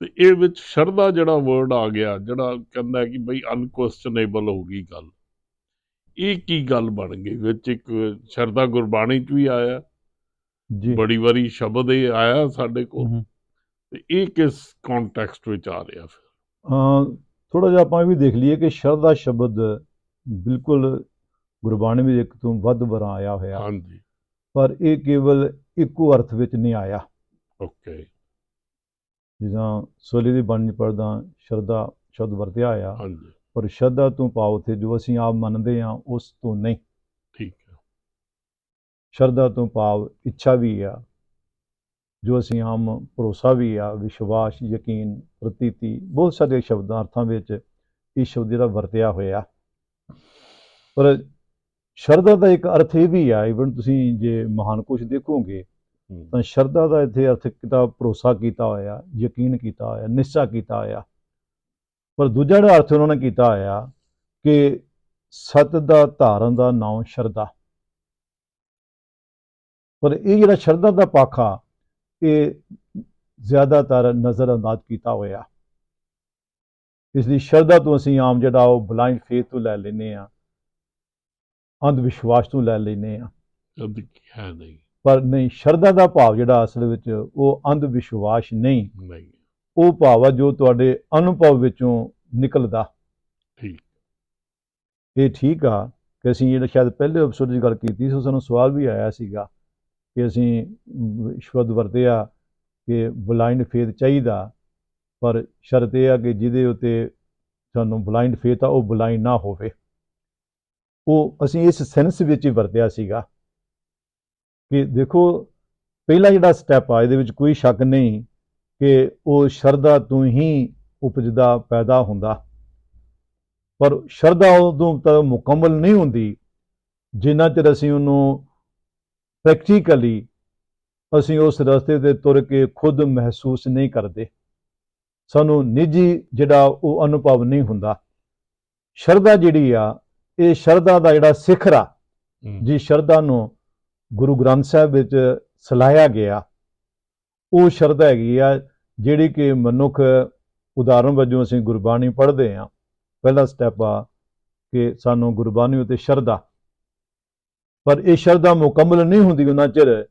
ਤੇ ਇਹ ਵਿੱਚ ਸ਼ਰਧਾ ਜਿਹੜਾ ਵਰਡ ਆ ਗਿਆ ਜਿਹੜਾ ਕਹਿੰਦਾ ਕਿ ਬਈ ਅਨਕੁਐਸਚਨੇਬਲ ਹੋ ਗਈ ਗੱਲ। ਇਹ ਕੀ ਗੱਲ ਬਣ ਗਈ? ਵਿੱਚ ਇੱਕ ਸ਼ਰਧਾ ਗੁਰਬਾਣੀ ਚ ਵੀ ਆਇਆ। ਜੀ। ਬੜੀ ਵਾਰੀ ਸ਼ਬਦ ਇਹ ਆਇਆ ਸਾਡੇ ਕੋਲ। ਤੇ ਇਹ ਕਿਸ ਕੰਟੈਕਸਟ ਵਿੱਚ ਆ ਰਿਹਾ ਫਿਰ? ਥੋੜਾ ਜਿਹਾ ਆਪਾਂ ਇਹ ਵੀ ਦੇਖ ਲਈਏ ਕਿ ਸ਼ਰਧਾ ਸ਼ਬਦ ਬਿਲਕੁਲ ਗੁਰਬਾਣੀ ਵਿੱਚ ਇੱਕ ਤੋਂ ਵੱਧ ਵਾਰ ਆਇਆ ਹੋਇਆ। ਹਾਂਜੀ। ਪਰ ਇਹ ਕੇਵਲ ਇੱਕੋ ਅਰਥ ਵਿੱਚ ਨਹੀਂ ਆਇਆ। ਓਕੇ। ਜਿੱਦਾਂ ਸੋਲੀ ਦੀ ਬਾਣੀ ਪੜਦਾ ਸ਼ਰਧਾ ਸ਼ਬਦ ਵਰਤਿਆ ਆ ਹਾਂਜੀ। ਪਰ ਸ਼ਰਧਾ ਤੋਂ ਭਾਵ ਉੱਥੇ ਜੋ ਅਸੀਂ ਆਪ ਮੰਨਦੇ ਹਾਂ ਉਸ ਤੋਂ ਨਹੀਂ। ਠੀਕ ਹੈ। ਸ਼ਰਧਾ ਤੋਂ ਭਾਵ ਇੱਛਾ ਵੀ ਆ ਜੋ ਅਸੀਂ ਆਮ ਭਰੋਸਾ ਵੀ ਆ ਵਿਸ਼ਵਾਸ ਯਕੀਨ ਪ੍ਰਤੀਤੀ ਬਹੁਤ ਸਾਰੇ ਸ਼ਬਦਾਂ ਅਰਥਾਂ ਵਿੱਚ ਇਹ ਸ਼ਬਦ ਜਿਹੜਾ ਵਰਤਿਆ ਹੋਇਆ। ਪਰ ਸ਼ਰਧਾ ਦਾ ਇੱਕ ਅਰਥ ਇਹ ਵੀ ਆ ਇਵਨ ਤੁਸੀਂ ਜੇ ਮਹਾਨ ਕੋਸ਼ ਦੇਖੋਗੇ ਤਾਂ ਸ਼ਰਧਾ ਦਾ ਇੱਥੇ ਅਰਥ ਕੀਤਾ ਭਰੋਸਾ ਕੀਤਾ ਹੋਇਆ ਯਕੀਨ ਕੀਤਾ ਹੋਇਆ ਨਿਸ਼ਚਾ ਕੀਤਾ ਹੋਇਆ। ਪਰ ਦੂਜਾ ਜਿਹੜਾ ਅਰਥ ਉਹਨਾਂ ਨੇ ਕੀਤਾ ਹੋਇਆ ਕਿ ਸਤ ਦਾ ਧਾਰਨ ਦਾ ਨਾਮ ਸ਼ਰਧਾ। ਪਰ ਇਹ ਜਿਹੜਾ ਸ਼ਰਧਾ ਦਾ ਪਾਖਾ ਇਹ ਜ਼ਿਆਦਾਤਰ ਨਜ਼ਰ ਅੰਦਾਜ਼ ਕੀਤਾ ਹੋਇਆ। ਇਸ ਲਈ ਸ਼ਰਧਾ ਤੋਂ ਅਸੀਂ ਆਮ ਜਿਹੜਾ ਉਹ ਬਲਾਈਂਡ ਫੇਥ ਤੋਂ ਲੈ ਲੈਨੇ ਆ ਅੰਧ ਵਿਸ਼ਵਾਸ ਤੋਂ ਲੈ ਲੈਨੇ ਆ ਪਰ ਨਹੀਂ ਸ਼ਰਧਾ ਦਾ ਭਾਵ ਜਿਹੜਾ ਅਸਲ ਵਿੱਚ ਉਹ ਅੰਧ ਵਿਸ਼ਵਾਸ ਨਹੀਂ। ਨਹੀਂ। ਉਹ ਭਾਵ ਆ ਜੋ ਤੁਹਾਡੇ ਅਨੁਭਵ ਵਿੱਚੋਂ ਨਿਕਲਦਾ। ਠੀਕ। ਇਹ ਠੀਕ ਆ ਕਿ ਅਸੀਂ ਜਿਹੜਾ ਸ਼ਾਇਦ ਪਹਿਲੇ ਐਪੀਸੋਡ ਦੀ ਗੱਲ ਕੀਤੀ ਸੀ ਸਾਨੂੰ ਸਵਾਲ ਵੀ ਆਇਆ ਸੀਗਾ ਕਿ ਅਸੀਂ ਸ਼ਬਦ ਵਰਤਿਆ ਕਿ ਬਲਾਈਂਡ ਫੇਥ ਚਾਹੀਦਾ ਪਰ ਸ਼ਰਤ ਇਹ ਆ ਕਿ ਜਿਹਦੇ ਉੱਤੇ ਸਾਨੂੰ ਬਲਾਈਂਡ ਫੇਥ ਆ ਉਹ ਬਲਾਈਂਡ ਨਾ ਹੋਵੇ। ਉਹ ਅਸੀਂ ਇਸ ਸੈਂਸ ਵਿੱਚ ਹੀ ਵਰਤਿਆ ਸੀਗਾ ਕਿ ਦੇਖੋ ਪਹਿਲਾ ਜਿਹੜਾ ਸਟੈਪ ਆ ਇਹਦੇ ਵਿੱਚ ਕੋਈ ਸ਼ੱਕ ਨਹੀਂ ਕਿ ਉਹ ਸ਼ਰਧਾ ਤੋਂ ਹੀ ਉਪਜਦਾ ਪੈਦਾ ਹੁੰਦਾ। ਪਰ ਸ਼ਰਧਾ ਉਦੋਂ ਤੱਕ ਮੁਕੰਮਲ ਨਹੀਂ ਹੁੰਦੀ। ਜਿੰਨਾ ਚਿਰ ਅਸੀਂ ਉਹਨੂੰ ਪ੍ਰੈਕਟੀਕਲੀ ਅਸੀਂ ਉਸ ਰਸਤੇ ਤੇ ਤੁਰ ਕੇ ਖੁਦ ਮਹਿਸੂਸ ਨਹੀਂ ਕਰਦੇ। ਸਾਨੂੰ ਨਿੱਜੀ ਜਿਹੜਾ ਉਹ ਅਨੁਭਵ ਨਹੀਂ ਹੁੰਦਾ। ਸ਼ਰਧਾ ਜਿਹੜੀ ਆ ਇਹ ਸ਼ਰਧਾ ਦਾ ਜਿਹੜਾ ਸਿਖਰ ਜਿਸ ਸ਼ਰਧਾ ਨੂੰ ਗੁਰੂ ਗ੍ਰੰਥ ਸਾਹਿਬ ਵਿੱਚ ਸਲਾਹਿਆ ਗਿਆ। ਉਹ ਸ਼ਰਧਾ ਹੈਗੀ ਆ ਜਿਹੜੀ ਕਿ ਮਨੁੱਖ ਉਦਾਹਰਨ ਵਜੋਂ ਅਸੀਂ ਗੁਰਬਾਣੀ ਪੜ੍ਹਦੇ ਹਾਂ। ਪਹਿਲਾ ਸਟੈਪ ਆ ਕਿ ਸਾਨੂੰ ਗੁਰਬਾਣੀ ਉਤੇ ਸ਼ਰਧਾ। ਪਰ ਇਹ ਸ਼ਰਧਾ ਮੁਕੰਮਲ ਨਹੀਂ ਹੁੰਦੀ ਉਹਨਾਂ ਚਿਰ।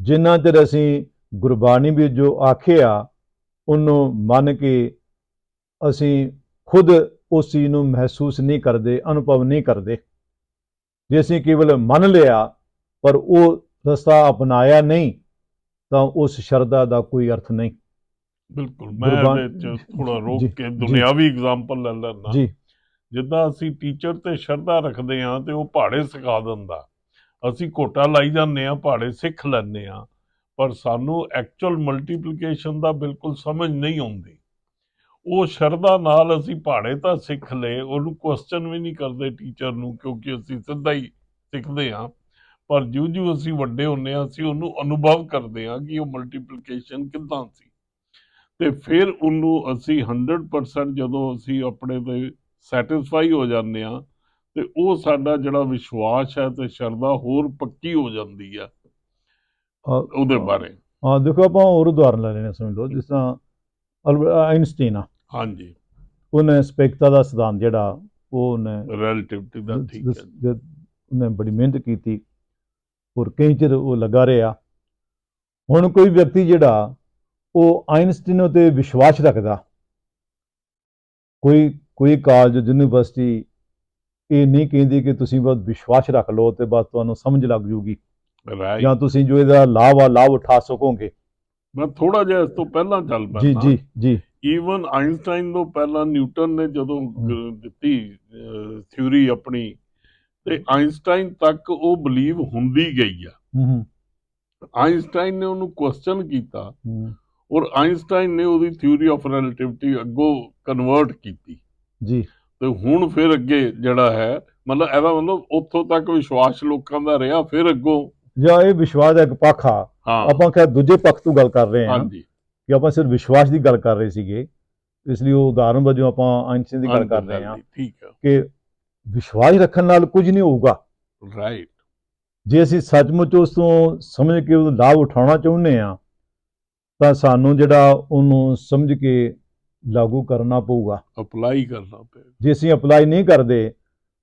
ਜਿੰਨਾ ਚਿਰ ਅਸੀਂ ਗੁਰਬਾਣੀ ਵੀ ਜੋ ਆਖਿਆ ਉਹਨੂੰ ਮੰਨ ਕੇ ਅਸੀਂ ਖੁਦ ਉਸ ਚੀਜ਼ ਨੂੰ ਮਹਿਸੂਸ ਨਹੀਂ ਕਰਦੇ, ਅਨੁਭਵ ਨਹੀਂ ਕਰਦੇ। ਜੇ ਅਸੀਂ ਕੇਵਲ ਮੰਨ ਲਿਆ, ਪਰ ਉਹ ਰਸਤਾ ਅਪਣਾਇਆ ਨਹੀਂ ਤਾਂ ਉਸ ਸ਼ਰਧਾ ਦਾ ਕੋਈ ਅਰਥ ਨਹੀਂ। ਬਿਲਕੁਲ ਮੈਂ ਇਹਦੇ ਚ ਥੋੜਾ ਰੋਕ ਕੇ। ਦੁਨਿਆਵੀ ਐਗਜ਼ਾਮਪਲ ਲੈ ਲੈਣਾ ਜੀ। ਜਿੱਦਾਂ ਅਸੀਂ ਟੀਚਰ ਤੇ ਸ਼ਰਧਾ ਰੱਖਦੇ ਹਾਂ ਤੇ ਉਹ ਪਹਾੜੇ ਸਿਖਾ ਦਿੰਦਾ। ਅਸੀਂ ਕੋਟਾ ਲਾਈ ਜਾਂਦੇ ਹਾਂ ਪਹਾੜੇ ਸਿੱਖ ਲੈਂਦੇ ਹਾਂ ਪਰ ਸਾਨੂੰ ਐਕਚੁਅਲ ਮਲਟੀਪਲੀਕੇਸ਼ਨ ਦਾ ਬਿਲਕੁਲ ਸਮਝ ਨਹੀਂ ਆਉਂਦੀ। ਉਹ ਸ਼ਰਧਾ ਨਾਲ ਅਸੀਂ ਪਹਾੜੇ ਤਾਂ ਸਿੱਖ ਲਏ ਉਹਨੂੰ ਕੁਐਸਚਨ ਵੀ ਨਹੀਂ ਕਰਦੇ ਟੀਚਰ ਨੂੰ ਕਿਉਂਕਿ ਅਸੀਂ ਸਿੱਧਾ ਹੀ ਸਿੱਖਦੇ ਹਾਂ। ਪਰ ਜਿਉਂ-ਜਿਉਂ ਅਸੀਂ ਵੱਡੇ ਹੁੰਦੇ ਹਾਂ ਅਸੀਂ ਉਹਨੂੰ ਅਨੁਭਵ ਕਰਦੇ ਹਾਂ ਕਿ ਉਹ ਮਲਟੀਪਲੀਕੇਸ਼ਨ ਕਿੱਦਾਂ ਸੀ। ਤੇ ਫਿਰ ਉਹਨੂੰ ਅਸੀਂ 100% ਜਦੋਂ ਅਸੀਂ ਆਪਣੇ ਤੇ ਸੈਟੀਸਫਾਈ ਹੋ ਜਾਂਦੇ ਆ ਤੇ ਉਹ ਸਾਡਾ ਜਿਹੜਾ ਵਿਸ਼ਵਾਸ ਹੈ ਤੇ ਸ਼ਰਧਾ ਹੋਰ ਪੱਕੀ ਹੋ ਜਾਂਦੀ ਆ ਉਹਦੇ ਬਾਰੇ। ਹਾਂ ਦੇਖੋ ਆਪਾਂ ਹੋਰ ਉਦਾਹਰਨ ਲੈ ਲੈਣੇ ਸਮਝ ਲਓ ਜਿਸ ਤਰ੍ਹਾਂ ਆਇਨਸਟੀਨ ਆ। ਹਾਂਜੀ। ਉਹਨੇ ਸਪੈਕਟਾ ਦਾ ਸਿਧਾਂਤ ਜਿਹੜਾ ਉਹ ਉਹਨੇ ਰਿਲੇਟਿਵਿਟੀ ਦਾ ਠੀਕ ਹੈ। ਉਹਨੇ ਬੜੀ ਮਿਹਨਤ ਕੀਤੀ ਔਰ ਕਈ ਚਿਰ ਉਹ ਲੱਗਾ ਰਿਹਾ। ਹੁਣ ਕੋਈ ਵਿਅਕਤੀ ਜਿਹੜਾ ਉਹ ਆਇਨਸਟੀਨ ਉਤੇ ਵਿਸ਼ਵਾਸ ਰੱਖਦਾ। ਕੋਈ ਕੋਈ ਕਾਲਜ ਯੂਨੀਵਰਸਿਟੀ ਇਹ ਨਹੀਂ ਕਹਿੰਦੀ ਕਿ ਤੁਸੀਂ ਬਸ ਵਿਸ਼ਵਾਸ ਰੱਖ ਲਓ ਤੇ ਬਸ ਤੁਹਾਨੂੰ ਸਮਝ ਲੱਗ ਜੂਗੀ। ਜਾਂ ਤੁਸੀਂ ਜੋ ਇਹਦਾ ਲਾਭ ਆ ਲਾਭ ਉਠਾ ਸਕੋਗੇ। ਮੈਂ ਥੋੜਾ ਜਿਹਾ ਇਸ ਤੋਂ ਪਹਿਲਾਂ ਚੱਲ ਜੀ ਪੈਣਾ ਜੀ ਜੀ। ਈਵਨ ਆਇਨਸਟਾਈਨ ਤੋਂ ਪਹਿਲਾਂ ਨਿਊਟਨ ਨੇ ਜਦੋਂ ਦਿੱਤੀ ਥਿਊਰੀ ਆਪਣੀ ਤੇ ਆਇਨਸਟਾਈਨ ਤੱਕ ਉਹ ਬਲੀਵ ਹੁੰਦੀ ਗਈ ਆ। ਹੂੰ ਹੂੰ, ਆਇਨਸਟਾਈਨ ਨੇ ਉਹਨੂੰ ਕੁਐਸਚਨ ਕੀਤਾ ਔਰ ਆਇਨਸਟਾਈਨ ਨੇ ਉਹਦੀ ਥਿਊਰੀ ਆਫ ਰਿਲੇਟਿਵਿਟੀ ਅੱਗੋਂ ਕਨਵਰਟ ਕੀਤੀ। ਜੀ। ਤੇ ਹੁਣ ਫਿਰ ਅੱਗੇ ਜਿਹੜਾ ਹੈ ਮਤਲਬ ਇਹਦਾ ਮਤਲਬ ਉੱਥੋਂ ਤੱਕ ਵਿਸ਼ਵਾਸ ਲੋਕਾਂ ਦਾ ਰਿਹਾ ਫਿਰ ਅੱਗੋਂ ਜਾਂ ਇਹ ਵਿਸ਼ਵਾਸ ਦਾ ਇੱਕ ਪੱਖ ਆ ਆਪਾਂ ਖੈਰ ਦੂਜੇ ਪੱਖ ਤੋਂ ਗੱਲ ਕਰ ਰਹੇ ਹਾਂ ਹਾਂਜੀ। ਕਿ ਆਪਾਂ ਸਿਰਫ ਵਿਸ਼ਵਾਸ ਦੀ ਗੱਲ ਕਰ ਰਹੇ ਸੀਗੇ ਇਸ ਲਈ ਉਹ ਉਦਾਹਰਨ ਵਜੋਂ ਆਪਾਂ ਆਇਨਸਟੀਨ ਦੀ ਗੱਲ ਕਰ ਰਹੇ ਹਾਂ। ਠੀਕ ਹੈ ਕਿ ਵਿਸ਼ਵਾਸ ਰੱਖਣ ਨਾਲ ਕੁਝ ਨਹੀਂ ਹੋਊਗਾ। ਰਾਈਟ ਜੇ ਅਸੀਂ ਸੱਚਮੁੱਚ ਉਸ ਤੋਂ ਸਮਝ ਕੇ ਉਹ ਲਾਭ ਉਠਾਉਣਾ ਚਾਹੁੰਦੇ ਆ ਤਾਂ ਸਾਨੂੰ ਜਿਹੜਾ ਉਹਨੂੰ ਸਮਝ ਕੇ ਲਾਗੂ ਕਰਨਾ ਪਊਗਾ। ਅਪਲਾਈ ਕਰਨਾ ਪਏਗਾ। ਜੇ ਅਸੀਂ ਅਪਲਾਈ ਨਹੀਂ ਕਰਦੇ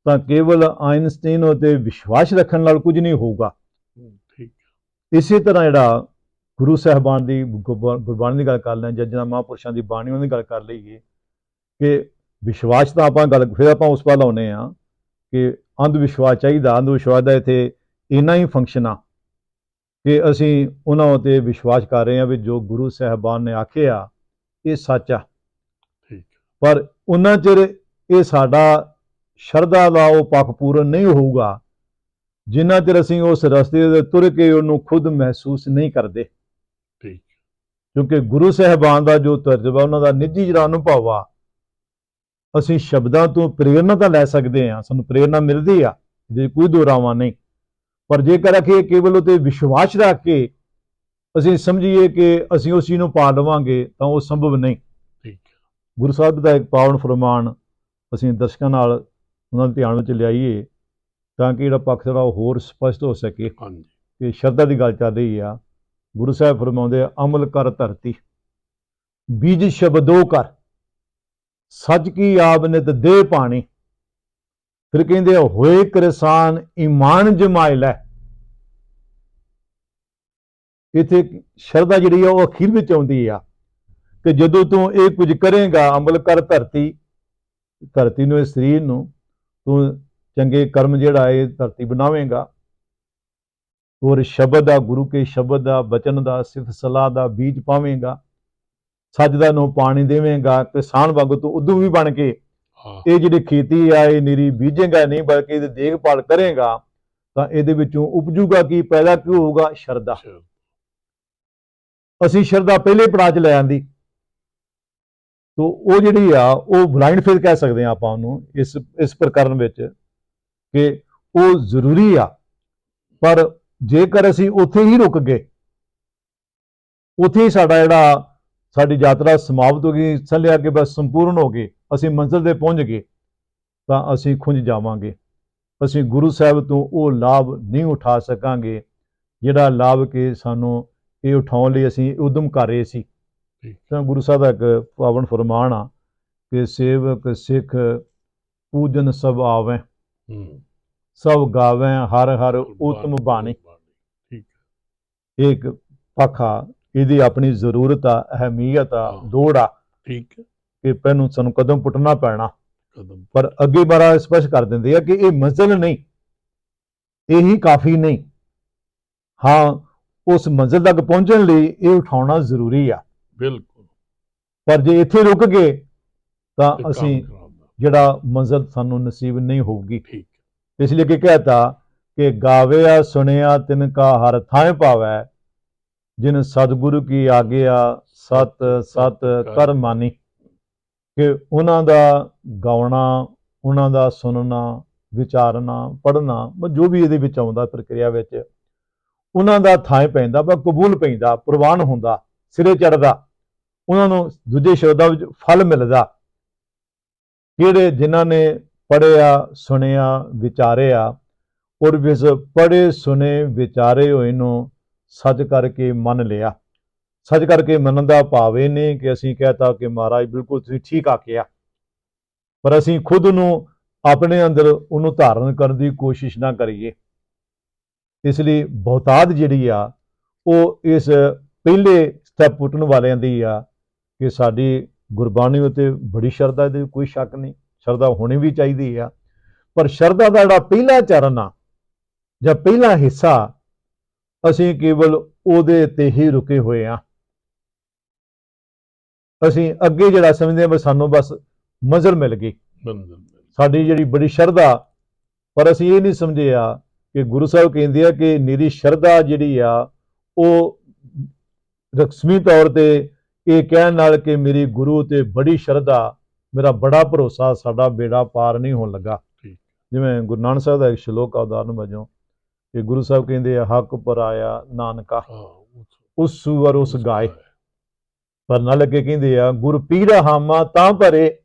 ਤਾਂ ਕੇਵਲ ਆਇਨਸਟੀਨ ਉਤੇ ਵਿਸ਼ਵਾਸ ਰੱਖਣ ਨਾਲ ਕੁਝ ਨਹੀਂ ਹੋਊਗਾ। ਠੀਕ ਇਸੇ ਤਰ੍ਹਾਂ ਜਿਹੜਾ ਗੁਰੂ ਸਾਹਿਬਾਨ ਦੀ ਗੁਰਬਾ- ਗੁਰਬਾਣੀ ਦੀ ਗੱਲ ਕਰ ਲੈਂ ਜਾਂ ਜਿਹਨਾਂ ਮਹਾਂਪੁਰਸ਼ਾਂ ਦੀ ਬਾਣੀ ਉਹਨਾਂ ਦੀ ਗੱਲ ਕਰ ਲਈਏ ਕਿ ਵਿਸ਼ਵਾਸ ਤਾਂ ਆਪਾਂ ਗੱਲ ਫਿਰ ਆਪਾਂ ਉਸ ਵੱਲ ਆਉਨੇ ਆ ਕਿ ਅੰਧ ਵਿਸ਼ਵਾਸ ਚਾਹੀਦਾ ਅੰਧ ਵਿਸ਼ਵਾਸ ਦਾ ਇੱਥੇ ਇੰਨਾ ਹੀ ਫੰਕਸ਼ਨ ਆ ਕਿ ਅਸੀਂ ਉਹਨਾਂ ਉਤੇ ਵਿਸ਼ਵਾਸ ਕਰ ਰਹੇ ਹਾਂ ਵੀ ਜੋ ਗੁਰੂ ਸਾਹਿਬਾਨ ਨੇ ਆਖਿਆ ਇਹ ਸੱਚ ਆ। ਠੀਕ। ਪਰ ਉਹਨਾਂ ਚਿਰ ਇਹ ਸਾਡਾ ਸ਼ਰਧਾ ਦਾ ਉਹ ਪੱਖ ਪੂਰਨ ਨਹੀਂ ਹੋਊਗਾ ਜਿੰਨਾ ਚਿਰ ਅਸੀਂ ਉਸ ਰਸਤੇ ਤੇ ਤੁਰ ਕੇ ਉਹਨੂੰ ਖੁਦ ਮਹਿਸੂਸ ਨਹੀਂ ਕਰਦੇ। ਠੀਕ। ਕਿਉਂਕਿ ਗੁਰੂ ਸਾਹਿਬਾਨ ਦਾ ਜੋ ਤਜਰਬਾ ਉਹਨਾਂ ਦਾ ਨਿੱਜੀ ਜਿਹੜਾ ਅਨੁਭਵ ਆ ਅਸੀਂ ਸ਼ਬਦਾਂ ਤੋਂ ਪ੍ਰੇਰਨਾ ਤਾਂ ਲੈ ਸਕਦੇ ਹਾਂ ਸਾਨੂੰ ਪ੍ਰੇਰਨਾ ਮਿਲਦੀ ਆ ਜੇ ਕੋਈ ਦੁਰਾਵਾ ਨਹੀਂ। ਪਰ ਜੇਕਰ ਅਖੇ ਕੇਵਲ ਉਤੇ ਵਿਸ਼ਵਾਸ ਰੱਖ ਕੇ ਅਸੀਂ ਸਮਝੀਏ ਕਿ ਅਸੀਂ ਉਸ ਚੀਜ਼ ਨੂੰ ਪਾ ਲਵਾਂਗੇ ਤਾਂ ਉਹ ਸੰਭਵ ਨਹੀਂ। ਠੀਕ ਗੁਰੂ ਸਾਹਿਬ ਦਾ ਇੱਕ ਪਾਵਨ ਫਰਮਾਨ ਅਸੀਂ ਦਰਸ਼ਕਾਂ ਨਾਲ ਉਹਨਾਂ ਦੇ ਧਿਆਨ ਵਿੱਚ ਲਿਆਈਏ ਤਾਂ ਕਿ ਜਿਹੜਾ ਪੱਖ ਜਿਹੜਾ ਉਹ ਹੋਰ ਸਪਸ਼ਟ ਹੋ ਸਕੇ ਹਾਂਜੀ। ਕਿ ਸ਼ਰਧਾ ਦੀ ਗੱਲ ਚੱਲ ਰਹੀ ਆ। ਗੁਰੂ ਸਾਹਿਬ ਫਰਮਾਉਂਦੇ ਆ ਅਮਲ ਕਰ ਧਰਤੀ ਬੀਜ ਸ਼ਬਦੋ ਕਰ। ਸੱਚ ਕੀ ਆਬ ਨਿਤ ਦੇ ਪਾਣੀ? ਫਿਰ ਕਹਿੰਦੇ ਆ, ਹੋਏ ਕਿਰਸਾਨ ਈਮਾਨ ਜਮਾਇ ਲੈ। ਇਥੇ ਸ਼ਰਧਾ ਜਿਹੜੀ ਆ ਉਹ ਅਖੀਰ ਵਿੱਚ ਆਉਂਦੀ ਆ ਕਿ ਜਦੋਂ ਤੂੰ ਇਹ ਕੁਝ ਕਰੇਗਾ ਅਮਲ ਕਰ ਧਰਤੀ ਧਰਤੀ ਨੂੰ ਇਸ ਸਰੀਰ ਨੂੰ ਤੂੰ ਚੰਗੇ ਕਰਮ ਜਿਹੜਾ ਇਹ ਧਰਤੀ ਬਣਾਵੇਂਗਾ। ਹੋਰ ਸ਼ਬਦ ਦਾ ਗੁਰੂ ਕੇ ਸ਼ਬਦ ਦਾ ਬਚਨ ਦਾ ਸਿਫਤ ਸਲਾਹ ਦਾ ਬੀਜ ਪਾਵੇਂਗਾ। ਸੱਚ ਦਾ ਨੂੰ ਪਾਣੀ ਦੇਵੇਂਗਾ ਕਿਸਾਨ ਵਾਂਗੂ ਤੂੰ ਉਦੋਂ ਵੀ ਬਣ ਕੇ ਇਹ ਜਿਹੜੀ ਖੇਤੀ ਆ ਇਹ ਨਿਰੀ ਬੀਜੇਗਾ ਨਹੀਂ ਬਲਕਿ ਇਹਦੀ ਦੇਖਭਾਲ ਕਰੇਗਾ ਤਾਂ ਇਹਦੇ ਵਿੱਚੋਂ ਉਪਜੂਗਾ ਕੀ ਪੈਦਾ ਕੀ ਹੋਊਗਾ? ਚਲੋ, ਅਸੀਂ ਸ਼ਰਧਾ ਪਹਿਲੇ ਪੜਾਅ 'ਚ ਲੈ ਆਂਦੀ। ਤੋ ਉਹ ਜਿਹੜੀ ਆ ਉਹ ਬਲਾਈਂਡ ਫੇਥ ਕਹਿ ਸਕਦੇ ਆ ਆਪਾਂ ਉਹਨੂੰ ਇਸ ਇਸ ਪ੍ਰਕਰਨ ਵਿੱਚ ਕਿ ਉਹ ਜ਼ਰੂਰੀ ਆ। ਪਰ ਜੇਕਰ ਅਸੀਂ ਉੱਥੇ ਹੀ ਰੁਕ ਗਏ ਉੱਥੇ ਹੀ ਸਾਡਾ ਜਿਹੜਾ ਸਾਡੀ ਯਾਤਰਾ ਸਮਾਪਤ ਹੋ ਗਈ ਚੱਲਿਆ ਕਿ ਬਸ ਸੰਪੂਰਨ ਹੋ ਗਈ ਅਸੀਂ ਮੰਜ਼ਿਲ ਤੇ ਪਹੁੰਚ ਗਏ ਤਾਂ ਅਸੀਂ ਖੁੰਝ ਜਾਵਾਂਗੇ। ਅਸੀਂ ਗੁਰੂ ਸਾਹਿਬ ਤੋਂ ਉਹ ਲਾਭ ਨਹੀਂ ਉਠਾ ਸਕਾਂਗੇ ਜਿਹੜਾ ਲਾਭ ਕਿ ਸਾਨੂੰ ਇਹ ਉਠਾਉਣ ਲਈ ਅਸੀਂ ਉਦਮ ਕਰ ਰਹੇ ਸੀ। ਤਾਂ ਗੁਰੂ ਸਾਹਿਬ ਦਾ ਇੱਕ ਪਾਵਨ ਫਰਮਾਨ ਆ ਕਿ ਸੇਵਕ ਸਿੱਖ ਪੂਜਨ ਸਭ ਆਵੇਂ। ਸਭ ਗਾਵੇਂ ਹਰ ਹਰ ਉਤਮ ਬਾਣੀ। ਠੀਕ। ਇੱਕ ਪੱਖਾ ਇਹਦੀ ਆਪਣੀ ਜ਼ਰੂਰਤ ਆ ਅਹਿਮੀਅਤ ਆ। ਲੋੜ ਆ ਠੀਕ ਹੈ। ਕਿ ਪਹਿਨੂੰ ਸਾਨੂੰ ਕਦਮ ਪੁੱਟਣਾ ਪੈਣਾ। ਪਰ ਅੱਗੇ ਬਾਰਾ ਸਪਸ਼ਟ ਕਰ ਦਿੰਦੇ ਆ ਕਿ ਇਹ ਮੰਜ਼ਿਲ ਨਹੀਂ ਇਹੀ ਕਾਫੀ ਨਹੀਂ। ਹਾਂ ਉਸ ਮੰਜ਼ਿਲ ਤੱਕ ਪਹੁੰਚਣ ਲਈ ਇਹ ਉਠਾਉਣਾ ਜ਼ਰੂਰੀ ਆ। ਬਿਲਕੁਲ। ਪਰ ਜੇ ਇੱਥੇ ਰੁਕ ਗਏ ਤਾਂ ਅਸੀਂ। ਜਿਹੜਾ ਮੰਜ਼ਿਲ ਸਾਨੂੰ ਨਸੀਬ ਨਹੀਂ ਹੋਊਗੀ। ਠੀਕ ਇਸ ਲਈ ਕਿ ਕਹਿਤਾ ਕਿ ਗਾਵਿਆ ਸੁਣਿਆ ਤਿਨ ਕਾ ਹਰ ਥਾਂ ਪਾਵੈ ਜਿਨ ਸਤਿਗੁਰੂ ਕੀ ਆਗਿਆ ਸਤ ਸਤ ਕਰ ਮਾਨੀ। ਕਿ ਉਹਨਾਂ ਦਾ ਗਾਉਣਾ ਉਹਨਾਂ ਦਾ ਸੁਣਨਾ ਵਿਚਾਰਨਾ ਪੜ੍ਹਨਾ ਮ- ਜੋ ਵੀ ਇਹਦੇ ਵਿੱਚ ਆਉਂਦਾ ਪ੍ਰਕਿਰਿਆ ਵਿੱਚ ਉਹਨਾਂ ਦਾ ਥਾਂ ਪੈਂਦਾ ਵਾ ਕਬੂਲ ਪੈਂਦਾ ਪ੍ਰਵਾਨ ਹੁੰਦਾ ਸਿਰੇ ਚੜਦਾ ਉਹਨਾਂ ਨੂੰ ਦੂਜੇ ਸ਼ਬਦਾਂ ਵਿੱਚ ਫਲ ਮਿਲਦਾ। ਕਿਹੜੇ ਜਿਨ੍ਹਾਂ ਨੇ ਪੜਿਆ ਸੁਣਿਆ ਵਿਚਾਰਿਆ ਔਰ ਵਿਸ ਪੜੇ ਸੁਨੇ ਵਿਚਾਰੇ ਹੋਏ ਨੂੰ ਸੱਜ ਕਰਕੇ ਮੰਨ ਲਿਆ। ਸੱਜ ਕਰਕੇ ਮੰਨਣ ਦਾ ਭਾਵ ਇਹ ਨਹੀਂ ਕਿ ਅਸੀਂ ਕਹਤਾ ਕਿ ਮਹਾਰਾਜ ਬਿਲਕੁਲ ਤੁਸੀਂ ਠੀਕ ਆਖਿਆ। ਪਰ ਅਸੀਂ ਖੁਦ ਨੂੰ ਆਪਣੇ ਅੰਦਰ ਉਹਨੂੰ ਧਾਰਨ ਕਰਨ ਦੀ ਕੋਸ਼ਿਸ਼ ਨਾ ਕਰੀਏ। ਇਸ ਲਈ ਬਹੁਤਾਤ ਜਿਹੜੀ ਆ, ਉਹ ਇਸ ਪਹਿਲੇ ਸਟੈਪ ਪੁੱਟਣ ਵਾਲਿਆਂ ਦੀ ਆ ਕਿ ਸਾਡੀ ਗੁਰਬਾਣੀ ਉਤੇ ਬੜੀ ਸ਼ਰਧਾ ਦੇ ਕੋਈ ਸ਼ੱਕ ਨਹੀਂ। ਸ਼ਰਧਾ ਹੋਣੀ ਵੀ ਚਾਹੀਦੀ ਆ। ਪਰ ਸ਼ਰਧਾ ਦਾ ਜਿਹੜਾ ਪਹਿਲਾ ਚਰਨ ਆ ਜਾਂ ਪਹਿਲਾ ਹਿੱਸਾ ਅਸੀਂ ਕੇਵਲ ਉਹਦੇ ਤੇ ਹੀ ਰੁਕੇ ਹੋਏ ਆ ਅਸੀਂ ਅੱਗੇ ਜਿਹੜਾ ਸਮਝਦੇ ਆ ਵੀ ਸਾਨੂੰ ਬਸ ਮੰਜ਼ਿਲ ਮਿਲ ਗਈ। ਸਾਡੀ ਜਿਹੜੀ ਬੜੀ ਸ਼ਰਧਾ ਪਰ ਅਸੀਂ ਇਹ ਨਹੀਂ ਸਮਝਿਆ ਕਿ ਗੁਰੂ ਸਾਹਿਬ ਕਹਿੰਦੇ ਆ ਕਿ ਨਿਰੀ ਸ਼ਰਧਾ ਜਿਹੜੀ ਆ ਉਹ ਰਸਮੀ ਤੌਰ ਤੇ ਇਹ ਕਹਿਣ ਨਾਲ ਕਿ ਮੇਰੀ ਗੁਰੂ ਤੇ ਬੜੀ ਸ਼ਰਧਾ ਮੇਰਾ ਬੜਾ ਭਰੋਸਾ ਸਾਡਾ ਬੇੜਾ ਪਾਰ ਨਹੀਂ ਹੋਣ ਲੱਗਾ। ਜਿਵੇਂ ਗੁਰੂ ਨਾਨਕ ਸਾਹਿਬ ਦਾ ਇੱਕ ਸ਼ਲੋਕ ਆ ਉਦਾਹਰਨ ਵਜੋਂ ਕਿ ਗੁਰੂ ਸਾਹਿਬ ਕਹਿੰਦੇ ਆ ਹੱਕ ਪਰਾਇਆ ਨਾਨਕਾ। ਹਾਂ ਉਸ- ਸੁਵਰ ਉਸ ਗਾਏ। ਪਰ ਨਾ ਲੱਗੇ ਕਹਿੰਦੇ ਆ ਗੁਰ ਪੀਰ ਹਾਮਾ ਤਾਂ ਭਰੇ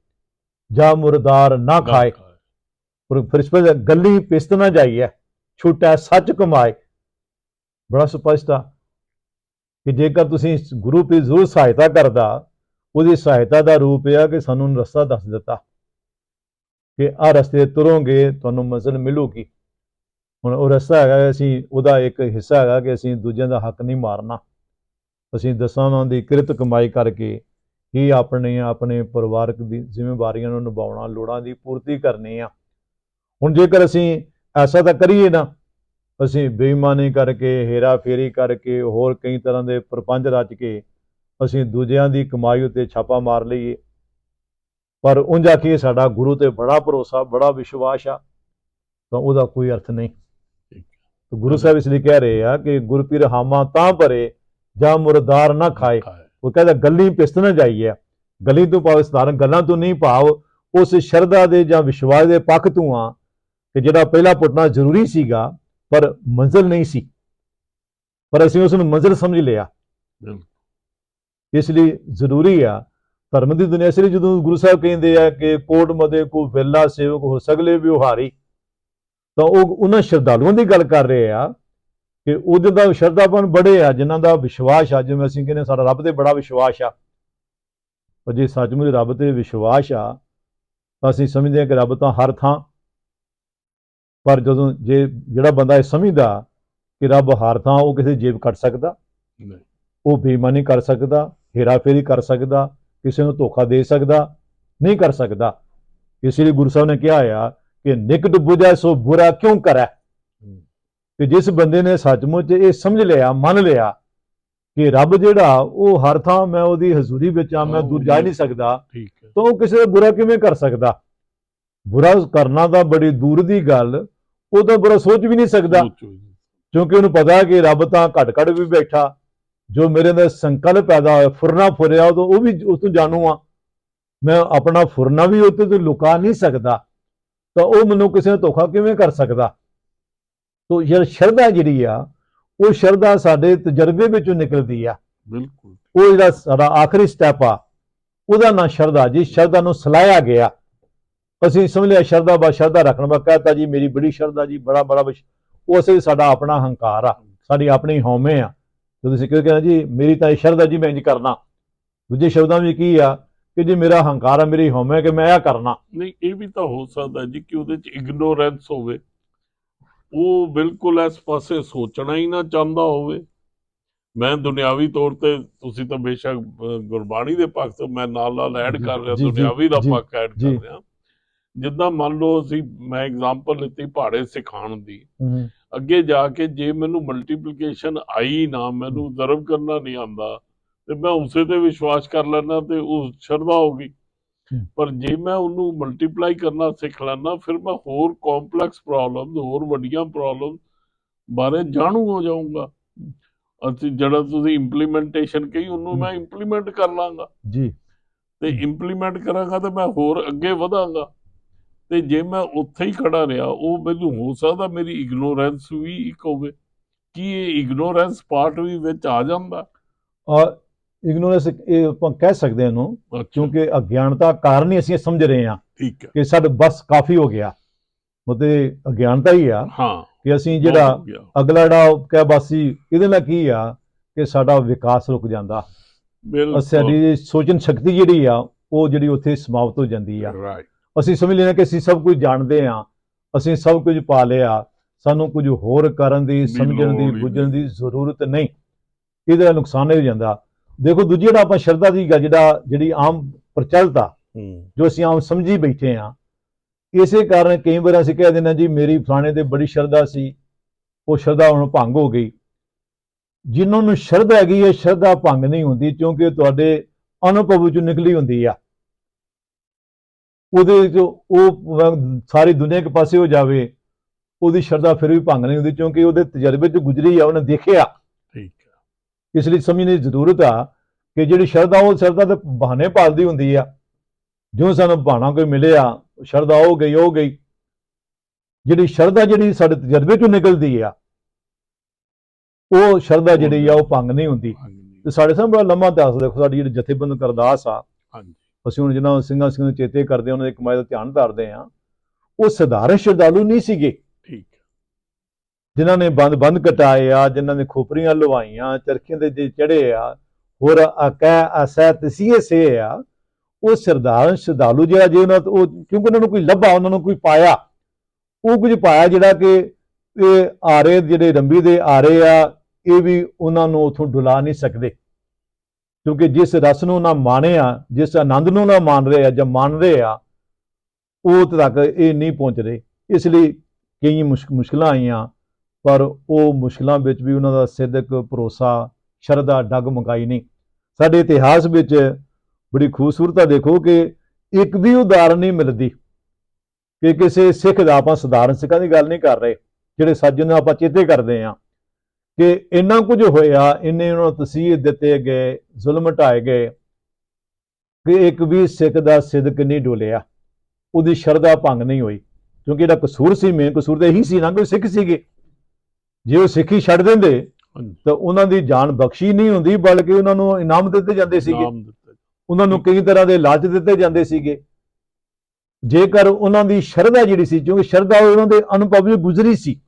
ਜਾ ਮੁਰਦਾਰ ਨਾ ਖਾਏ। ਪਰ ਫਿਰ ਇਸ ਪਰ ਗੱਲੀ ਪਿਸਤ ਨਾ ਜਾਈਏ ਛੁੱਟਾ ਸੱਚ ਕਮਾਏ। ਬੜਾ ਸਪਸ਼ਟ ਆ ਕਿ ਜੇਕਰ ਤੁਸੀਂ ਗੁਰੂ ਪੀ ਜ਼ਰੂਰ ਸਹਾਇਤਾ ਕਰਦਾ ਉਹਦੀ ਸਹਾਇਤਾ ਦਾ ਰੂਪ ਇਹ ਆ ਕਿ ਸਾਨੂੰ ਰਸਤਾ ਦੱਸ ਦਿੱਤਾ ਕਿ ਆਹ ਰਸਤੇ ਤੁਰੋਗੇ ਤੁਹਾਨੂੰ ਮੰਜ਼ਿਲ ਮਿਲੂਗੀ। ਹੁਣ ਉਹ ਰਸਤਾ ਹੈਗਾ ਅਸੀਂ ਉਹਦਾ ਇੱਕ ਹਿੱਸਾ ਹੈਗਾ ਕਿ ਅਸੀਂ ਦੂਜਿਆਂ ਦਾ ਹੱਕ ਨਹੀਂ ਮਾਰਨਾ। ਅਸੀਂ ਦਸਾਂ ਦੀ ਕਿਰਤ ਕਮਾਈ ਕਰਕੇ ਹੀ ਆਪਣੇ ਆਪਣੇ ਪਰਿਵਾਰਕ ਦੀ ਜ਼ਿੰਮੇਵਾਰੀਆਂ ਨੂੰ ਨਿਭਾਉਣਾ, ਲੋੜਾਂ ਦੀ ਪੂਰਤੀ ਕਰਨੀ ਆ। ਹੁਣ ਜੇਕਰ ਅਸੀਂ ਐਸਾ ਤਾਂ ਕਰੀਏ ਨਾ, ਅਸੀਂ ਬੇਈਮਾਨੀ ਕਰਕੇ ਹੇਰਾ ਫੇਰੀ ਕਰਕੇ, ਹੋਰ ਕਈ ਤਰ੍ਹਾਂ ਦੇ ਪ੍ਰਪੰਚ ਰਚ ਕੇ ਅਸੀਂ ਦੂਜਿਆਂ ਦੀ ਕਮਾਈ ਉੱਤੇ ਛਾਪਾ ਮਾਰ ਲਈਏ। ਪਰ ਉਂਝ ਆਖੀਏ ਸਾਡਾ ਗੁਰੂ ਤੇ ਬੜਾ ਭਰੋਸਾ, ਬੜਾ ਵਿਸ਼ਵਾਸ ਆ, ਤਾਂ ਉਹਦਾ ਕੋਈ ਅਰਥ ਨਹੀਂ। ਗੁਰੂ ਸਾਹਿਬ ਇਸ ਲਈ ਕਹਿ ਰਹੇ ਆ ਕਿ ਗੁਰਪੀਰ ਹਾਮਾ ਤਾਂ ਭਰੇ ਜਾਂ ਮੁਰਦਾਰ ਨਾ ਖਾਏ। ਉਹ ਕਹਿੰਦਾ ਗੱਲੀ ਪਿਸਤ ਨਾ ਜਾਈਏ। ਗਲੀ ਤੋਂ ਭਾਵ ਸਧਾਰਨ ਗੱਲਾਂ ਤੋਂ ਨਹੀਂ ਭਾਵ ਉਸ ਸ਼ਰਧਾ ਦੇ ਜਾਂ ਵਿਸ਼ਵਾਸ ਦੇ ਪੱਖ ਤੋਂ ਆ ਕਿ ਜਿਹੜਾ ਪਹਿਲਾ ਪੁੱਟਣਾ ਜ਼ਰੂਰੀ ਸੀਗਾ ਪਰ ਮੰਜ਼ਿਲ ਨਹੀਂ ਸੀ। ਪਰ ਅਸੀਂ ਉਸ ਨੂੰ ਮੰਜ਼ਿਲ ਸਮਝ ਲਿਆ। ਇਸ ਲਈ ਜ਼ਰੂਰੀ ਆ ਧਰਮ ਦੀ ਦੁਨੀਆ ਲਈ ਜਦੋਂ ਗੁਰੂ ਸਾਹਿਬ ਕਹਿੰਦੇ ਆ ਕਿ ਕੋਟ ਮਦੇ ਕੋ ਵੇਲਾ ਸੇਵਕ ਹੋ ਸਗਲੇ ਵਿਵਹਾਰੀ ਤਾਂ ਉਹ ਉਹਨਾਂ ਸ਼ਰਧਾਲੂਆਂ ਦੀ ਗੱਲ ਕਰ ਰਹੇ ਆ ਕਿ ਉਹਦੇ ਦਾ ਸ਼ਰਧਾਪਨ ਬੜੇ ਆ ਜਿਨ੍ਹਾਂ ਦਾ ਵਿਸ਼ਵਾਸ ਆ ਜਿਵੇਂ ਅਸੀਂ ਕਹਿੰਦੇ ਸਾਡਾ ਰੱਬ ਤੇ ਬੜਾ ਵਿਸ਼ਵਾਸ ਆ। ਪਰ ਜੇ ਸੱਚਮੁੱਚ ਰੱਬ ਤੇ ਵਿਸ਼ਵਾਸ ਆ ਤਾਂ ਅਸੀਂ ਸਮਝਦੇ ਹਾਂ ਕਿ ਰੱਬ ਤਾਂ ਹਰ ਥਾਂ। ਪਰ ਜਦੋਂ ਜੇ ਜਿਹੜਾ ਬੰਦਾ ਇਹ ਸਮਝਦਾ ਕਿ ਰੱਬ ਹਰ ਥਾਂ ਉਹ ਕਿਸੇ ਜੇਬ ਕੱਟ ਸਕਦਾ ਨਹੀਂ। ਉਹ ਬੇਈਮਾਨੀ ਕਰ ਸਕਦਾ ਹੇਰਾਫੇਰੀ ਕਰ ਸਕਦਾ ਕਿਸੇ ਨੂੰ ਧੋਖਾ ਦੇ ਸਕਦਾ ਨਹੀਂ ਕਰ ਸਕਦਾ। ਇਸ ਲਈ ਗੁਰੂ ਸਾਹਿਬ ਨੇ ਕਿਹਾ ਆ ਕਿ ਨਿਕਟ ਬੁਝੈ ਸੋ ਬੁਰਾ ਕਿਉਂ ਕਰੈ? ਕਿ ਜਿਸ ਬੰਦੇ ਨੇ ਸੱਚਮੁੱਚ ਇਹ ਸਮਝ ਲਿਆ ਮੰਨ ਲਿਆ ਕਿ ਰੱਬ ਜਿਹੜਾ ਉਹ ਹਰ ਥਾਂ ਮੈਂ ਉਹਦੀ ਹਜ਼ੂਰੀ ਵਿੱਚ ਆ ਮੈਂ ਦੂਰ ਜਾ ਨਹੀਂ ਸਕਦਾ ਤਾਂ ਉਹ ਕਿਸੇ ਦਾ ਬੁਰਾ ਕਿਵੇਂ ਕਰ ਸਕਦਾ? ਬੁਰਾ ਕਰਨਾ ਤਾਂ ਬੜੀ ਦੂਰ ਦੀ ਗੱਲ ਉਹ ਤਾਂ ਬੁਰਾ ਸੋਚ ਵੀ ਨਹੀਂ ਸਕਦਾ। ਕਿਉਂਕਿ ਉਹਨੂੰ ਪਤਾ ਹੈ ਕਿ ਰੱਬ ਤਾਂ ਘਟ ਘਟ ਵੀ ਬੈਠਾ ਜੋ ਮੇਰੇ ਅੰਦਰ ਸੰਕਲਪ ਪੈਦਾ ਹੋਇਆ ਫੁਰਨਾ ਫੁਰਿਆ ਉਹ ਵੀ ਉਸ ਤੋਂ ਜਾਣੂ ਆ। ਮੈਂ ਆਪਣਾ ਫੁਰਨਾ ਵੀ ਉੱਤੇ ਤੋਂ ਲੁਕਾ ਨਹੀਂ ਸਕਦਾ। ਤਾਂ ਉਹ ਮੈਨੂੰ ਕਿਸੇ ਨੂੰ ਧੋਖਾ ਕਿਵੇਂ ਕਰ ਸਕਦਾ? ਤੋ ਯਾਰ ਸ਼ਰਧਾ ਜਿਹੜੀ ਆ ਉਹ ਸ਼ਰਧਾ ਸਾਡੇ ਤਜਰਬੇ ਵਿੱਚੋਂ ਨਿਕਲਦੀ ਆ। ਬਿਲਕੁਲ। ਉਹ ਜਿਹੜਾ ਸਾਡਾ ਆਖਰੀ ਸਟੈਪ ਆ ਉਹਦਾ ਨਾਂ ਸ਼ਰਧਾ ਜੀ। ਸ਼ਰਧਾ ਨੂੰ ਸਲਾਇਆ ਗਿਆ। ਅਸੀਂ ਸਮਝ ਲਿਆ ਸ਼ਰਧਾ ਬਾ ਸ਼ਰਧਾ ਰੱਖਣ ਬਾ ਕਹਤਾ ਜੀ ਮੇਰੀ ਬੜੀ ਸ਼ਰਧਾ ਜੀ ਬੜਾ ਬੜਾ ਉਹ ਅਸਲ ਸਾਡਾ ਆਪਣਾ ਹੰਕਾਰ ਆ। ਸਾਡੀ ਆਪਣੀ ਹਉਮੈ ਆ। ਜਦੋਂ ਤੁਸੀਂ ਕਿਹਾ ਕਹਿੰਦਾ ਜੀ ਮੇਰੀ ਤਾਂ ਇਹ ਸ਼ਰਧਾ ਜੀ ਮੈਂ ਇੰਜ ਕਰਨਾ। ਦੂਜੇ ਸ਼ਬਦਾਂ ਵਿੱਚ ਕੀ ਆ ਕਿ ਜੀ ਮੇਰਾ ਹੰਕਾਰ ਆ ਮੇਰੀ ਹਉਮੈ ਕਿ ਮੈਂ ਇਹ ਕਰਨਾ। ਨਹੀਂ ਇਹ ਵੀ ਤਾਂ ਹੋ ਸਕਦਾ ਜੀ ਕਿ ਉਹਦੇ ਚ ਇਗਨੋਰੈਂਸ ਹੋਵੇ। ਉਹ ਬਿਲਕੁਲ ਇਸ ਪਾਸੇ ਸੋਚਣਾ ਹੀ ਨਾ ਚਾਹੁੰਦਾ ਹੋਵੇ। ਮੈਂ ਦੁਨਿਆਵੀ ਤੌਰ ਤੇ ਤੁਸੀਂ ਤਾਂ ਬੇਸ਼ੱਕ ਗੁਰਬਾਣੀ ਦੇ ਪੱਖ ਤੋਂ ਮੈਂ ਨਾਲ ਨਾਲ ਐਡ ਕਰ ਰਿਹਾ ਦੁਨਿਆਵੀ ਦਾ ਪੱਖ ਐਡ। ਕਰ ਰਿਹਾ। ਜਿੱਦਾਂ ਮੰਨ ਲਓ ਅਸੀਂ ਮੈਂ ਐਗਜ਼ਾਮਪਲ ਲਿੱਤੀ ਪਹਾੜੇ ਸਿਖਾਉਣ ਦੀ। ਅੱਗੇ ਜਾ ਕੇ ਜੇ ਮੈਨੂੰ ਮਲਟੀਪਲੀਕੇਸ਼ਨ ਆਈ ਨਾ ਮੈਨੂੰ ਜ਼ਰਬ ਕਰਨਾ ਨਹੀਂ ਆਂਦਾ ਤੇ ਮੈਂ ਉਸੇ ਤੇ ਵਿਸ਼ਵਾਸ ਕਰ ਲੈਣਾ ਤੇ ਉਹ ਸ਼ਰਧਾ ਹੋ ਗਈ। ਹਮ। ਪਰ ਜੇ ਮੈਂ ਉਹਨੂੰ ਮਲਟੀਪਲਾਈ ਕਰਨਾ ਸਿੱਖ ਲੈਣਾ ਫਿਰ ਮੈਂ ਹੋਰ ਕੰਪਲੈਕਸ ਪ੍ਰੋਬਲਮਸ ਹੋਰ ਵੱਡੀਆਂ ਪ੍ਰੋਬਲਮ ਬਾਰੇ ਜਾਣੂ ਹੋ ਜਾਊਂਗਾ। ਅਸੀਂ ਜਿਹੜਾ ਤੁਸੀਂ ਇੰਪਲੀਮੈਂਟੇਸ਼ਨ ਕਹੀ ਉਹਨੂੰ। ਮੈਂ ਇੰਪਲੀਮੈਂਟ ਕਰ ਲਾਂਗਾ। ਜੀ। ਤੇ ਇੰਪਲੀਮੈਂਟ ਕਰਾਂਗਾ ਤੇ ਮੈਂ ਹੋਰ ਅੱਗੇ ਵਧਾਂਗਾ। ਤੇ ਜੇ ਮੈਂ ਉੱਥੇ ਹੀ ਖੜਾ ਰਿਹਾ ਉਹ ਮੈਨੂੰ ਹੋ ਸਕਦਾ ਮੇਰੀ ਇਗਨੋਰੈਂਸ ਵੀ ਇੱਕ ਹੋਵੇ। ਕੀ ਇਹ ਇਗਨੋਰੈਂਸ ਪਾਰਟ ਵੀ ਵਿੱਚ ਆ ਜਾਂਦਾ? ਔਰ ਇਗਨੋਰੈਂਸ ਇਹ ਆਪਾਂ ਕਹਿ ਸਕਦੇ ਹਾਂ ਇਹਨੂੰ ਕਿਉਂਕਿ ਅਗਿਆਨਤਾ ਕਾਰਨ ਹੀ ਅਸੀਂ ਇਹ ਸਮਝ ਰਹੇ ਹਾਂ ਠੀਕ ਹੈ। ਕਿ ਸਾਡਾ ਬਸ ਕਾਫੀ ਹੋ ਗਿਆ। ਮਤੇ ਅਗਿਆਨਤਾ ਹੀ ਆ ਹਾਂ। ਕਿ ਅਸੀਂ ਜਿਹੜਾ। ਅਗਲਾ ਜਿਹੜਾ ਕਹਿ ਬਾਸੀ ਇਹਦੇ ਨਾਲ ਕੀ ਆ ਕਿ ਸਾਡਾ ਵਿਕਾਸ ਰੁਕ ਜਾਂਦਾ। ਬਿਲਕੁਲ। ਸਾਡੀ ਸੋਚਣ ਸ਼ਕਤੀ ਜਿਹੜੀ ਆ ਉਹ ਜਿਹੜੀ ਉੱਥੇ ਸਮਾਪਤ ਹੋ ਜਾਂਦੀ ਆ। ਅਸੀਂ ਸਮਝ ਲੈਣਾ ਕਿ ਅਸੀਂ ਸਭ ਕੁਝ ਜਾਣਦੇ ਆ ਅਸੀਂ ਸਭ ਕੁਝ ਪਾ ਲਿਆ ਸਾਨੂੰ ਕੁਝ ਹੋਰ ਕਰਨ ਦੀ ਸਮਝਣ ਦੀ ਬੁੱਝਣ ਦੀ ਜ਼ਰੂਰਤ ਨਹੀਂ। ਇਹਦੇ ਨੁਕਸਾਨ ਹੋ ਜਾਂਦਾ ਦੇਖੋ ਦੂਜੀ ਜਿਹੜਾ ਆਪਾਂ ਸ਼ਰਧਾ ਦੀ ਗੱਲ ਜਿਹੜਾ ਜਿਹੜੀ ਆਮ ਪ੍ਰਚਲਿਤ ਆ ਜੋ ਅਸੀਂ ਆਮ ਸਮਝੀ ਬੈਠੇ ਆ ਇਸੇ ਕਾਰਨ ਕਈ ਵਾਰ ਅਸੀਂ ਕਹਿ ਦਿੰਦੇ ਜੀ ਮੇਰੀ ਫਲਾਣੇ ਤੇ ਬੜੀ ਸ਼ਰਧਾ ਸੀ ਉਹ ਸ਼ਰਧਾ ਹੁਣ ਭੰਗ ਹੋ ਗਈ। ਜਿਨ੍ਹਾਂ ਨੂੰ ਸ਼ਰਧਾ ਹੈਗੀ ਹੈ ਸ਼ਰਧਾ ਭੰਗ ਨਹੀਂ ਹੁੰਦੀ ਕਿਉਂਕਿ ਤੁਹਾਡੇ ਅਨੁਭਵ ਵਿੱਚੋਂ ਨਿਕਲੀ ਹੁੰਦੀ ਆ। ਉਹਦੇ ਵਿੱਚ ਉਹ ਸਾਰੀ ਦੁਨੀਆ ਕੇ ਪਾਸੇ ਹੋ ਜਾਵੇ ਉਹਦੀ ਸ਼ਰਧਾ ਫਿਰ ਵੀ ਭੰਗ ਨਹੀਂ ਹੁੰਦੀ ਕਿਉਂਕਿ ਉਹਦੇ ਤਜਰਬੇ ਚ ਗੁਜ਼ਰੀ ਆ ਉਹਨੇ ਦੇਖਿਆ। ਇਸ ਲਈ ਸਮਝਣ ਦੀ ਜ਼ਰੂਰਤ ਆ ਕਿ ਜਿਹੜੀ ਸ਼ਰਧਾ ਉਹ ਸ਼ਰਧਾ ਤੇ ਬਹਾਨੇ ਪਾਲਦੀ ਹੁੰਦੀ ਆ। ਜਿਉਂ ਸਾਨੂੰ ਬਹਾਨਾ ਕੋਈ ਮਿਲਿਆ ਸ਼ਰਧਾ ਹੋ ਗਈ ਹੋ ਗਈ। ਜਿਹੜੀ ਸ਼ਰਧਾ ਜਿਹੜੀ ਸਾਡੇ ਤਜਰਬੇ ਚੋਂ ਨਿਕਲਦੀ ਆ ਉਹ ਸ਼ਰਧਾ ਜਿਹੜੀ ਆ ਉਹ ਭੰਗ ਨਹੀਂ ਹੁੰਦੀ। ਤੇ ਸਾਡੇ ਸਾਹਮਣੇ ਬੜਾ ਲੰਮਾ ਇਤਿਹਾਸ ਦੇਖੋ ਸਾਡੀ ਜਿਹੜੀ ਜਥੇਬੰਦ ਕਰਦਾਸ ਆ ਹਾਂਜੀ। ਅਸੀਂ ਹੁਣ ਜਿਹਨਾਂ ਸਿੰਘਾਂ ਸਿੰਘਾਂ ਨੂੰ ਚੇਤੇ ਕਰਦੇ ਉਹਨਾਂ ਦੇ ਕਮਾਈ ਦਾ ਧਿਆਨ ਧਰਦੇ ਆ ਉਹ ਸਧਾਰਨ ਸ਼ਰਧਾਲੂ ਨਹੀਂ ਸੀਗੇ। ਜਿਨ੍ਹਾਂ ਨੇ ਬੰਦ ਬੰਦ ਕਟਾਏ ਆ, ਜਿਨ੍ਹਾਂ ਨੇ ਖੋਪਰੀਆਂ ਲਵਾਈਆਂ, ਚਰਖੀਆਂ ਦੇ ਜੇ ਚੜੇ ਆ, ਹੋਰ ਅਕੈ ਅਸੈ ਤਸੀਏ ਸੇ ਆ, ਉਹ ਸਰਦਾਰ ਸ਼ਰਧਾਲੂ ਜਿਹੜਾ ਜੇ ਉਹਨਾਂ ਤੋਂ ਉਹ ਕਿਉਂਕਿ ਉਹਨਾਂ ਨੂੰ ਕੋਈ ਲੱਭਾ, ਉਹਨਾਂ ਨੂੰ ਕੋਈ ਪਾਇਆ। ਉਹ ਕੁਝ ਪਾਇਆ ਜਿਹੜਾ ਕਿ ਇਹ ਆਰੇ ਜਿਹੜੇ ਰੰਬੀ ਦੇ ਆਰੇ ਆ, ਇਹ ਵੀ ਉਹਨਾਂ ਨੂੰ ਉਥੋਂ ਡੁਲਾ ਨਹੀਂ ਸਕਦੇ। ਕਿਉਂਕਿ ਜਿਸ ਰਸ ਨੂੰ ਨਾ ਆ, ਜਿਸ ਆਨੰਦ ਨੂੰ ਨਾ ਮਾਣ ਰਹੇ ਆ ਜਾਂ ਮੰਨ ਰਹੇ ਆ, ਉਹ ਤੱਕ ਇਹ ਨਹੀਂ ਪਹੁੰਚ ਰਹੇ। ਇਸ ਲਈ ਕਈ ਮੁਸ਼ਕ- ਮੁਸ਼ਕਲਾਂ ਆਈਆਂ। ਪਰ ਉਹ ਮੁਸ਼ਕਲਾਂ ਵਿੱਚ ਵੀ ਉਹਨਾਂ ਦਾ ਸਿੱਧਕ ਭਰੋਸਾ, ਸ਼ਰਧਾ, ਡਗ ਮੁਕਾਈ ਨਹੀਂ। ਸਾਡੇ ਇਤਿਹਾਸ ਵਿੱਚ ਬੜੀ ਖੂਬਸੂਰਤਾ ਦੇਖੋ ਕਿ ਇੱਕ ਵੀ ਉਦਾਹਰਨ ਨਹੀਂ ਮਿਲਦੀ ਕਿ ਕਿਸੇ ਸਿੱਖ ਦਾ ਆਪਾਂ ਸਧਾਰਨ ਸਿੱਖਾਂ ਦੀ ਗੱਲ ਨਹੀਂ ਕਰ ਰਹੇ, ਜਿਹੜੇ ਸੱਜਣ ਆਪਾਂ ਚੇਤੇ ਕਰਦੇ ਹਾਂ ਕਿ ਇੰਨਾ ਕੁਝ ਹੋਇਆ, ਇੰਨੇ ਉਹਨਾਂ ਨੂੰ ਤਸੀਹ ਦਿੱਤੇ ਗਏ, ਜ਼ੁਲਮ ਢਾਏ ਗਏ ਕਿ ਇੱਕ ਵੀ ਸਿੱਖ ਦਾ ਸਿਦਕ ਨਹੀਂ ਡੋਲਿਆ, ਉਹਦੀ ਸ਼ਰਧਾ ਭੰਗ ਨਹੀਂ ਹੋਈ। ਕਿਉਂਕਿ ਇਹਦਾ ਕਸੂਰ ਸੀ ਮੇਨ ਕਸੂਰ ਤਾਂ ਇਹੀ ਸੀ ਨਾ ਕਿ ਉਹ ਸਿੱਖ ਸੀਗੇ। ਜੇ ਉਹ ਸਿੱਖੀ ਛੱਡ ਦਿੰਦੇ ਤਾਂ ਉਹਨਾਂ ਦੀ ਜਾਨ ਬਖਸ਼ੀ ਨਹੀਂ ਹੁੰਦੀ ਬਲਕਿ ਉਹਨਾਂ ਨੂੰ ਇਨਾਮ ਦਿੱਤੇ ਜਾਂਦੇ ਸੀਗੇ। ਉਹਨਾਂ ਨੂੰ ਕਈ ਤਰ੍ਹਾਂ ਦੇ ਲਾਲਚ ਦਿੱਤੇ ਜਾਂਦੇ ਸੀਗੇ। ਜੇਕਰ ਉਹਨਾਂ ਦੀ ਸ਼ਰਧਾ ਜਿਹੜੀ ਸੀ ਕਿਉਂਕਿ ਸ਼ਰਧਾ ਉਹਨਾਂ ਦੇ ਅਨੁਭਵ ਵਿੱਚ ਗੁਜ਼ਰੀ ਸੀ।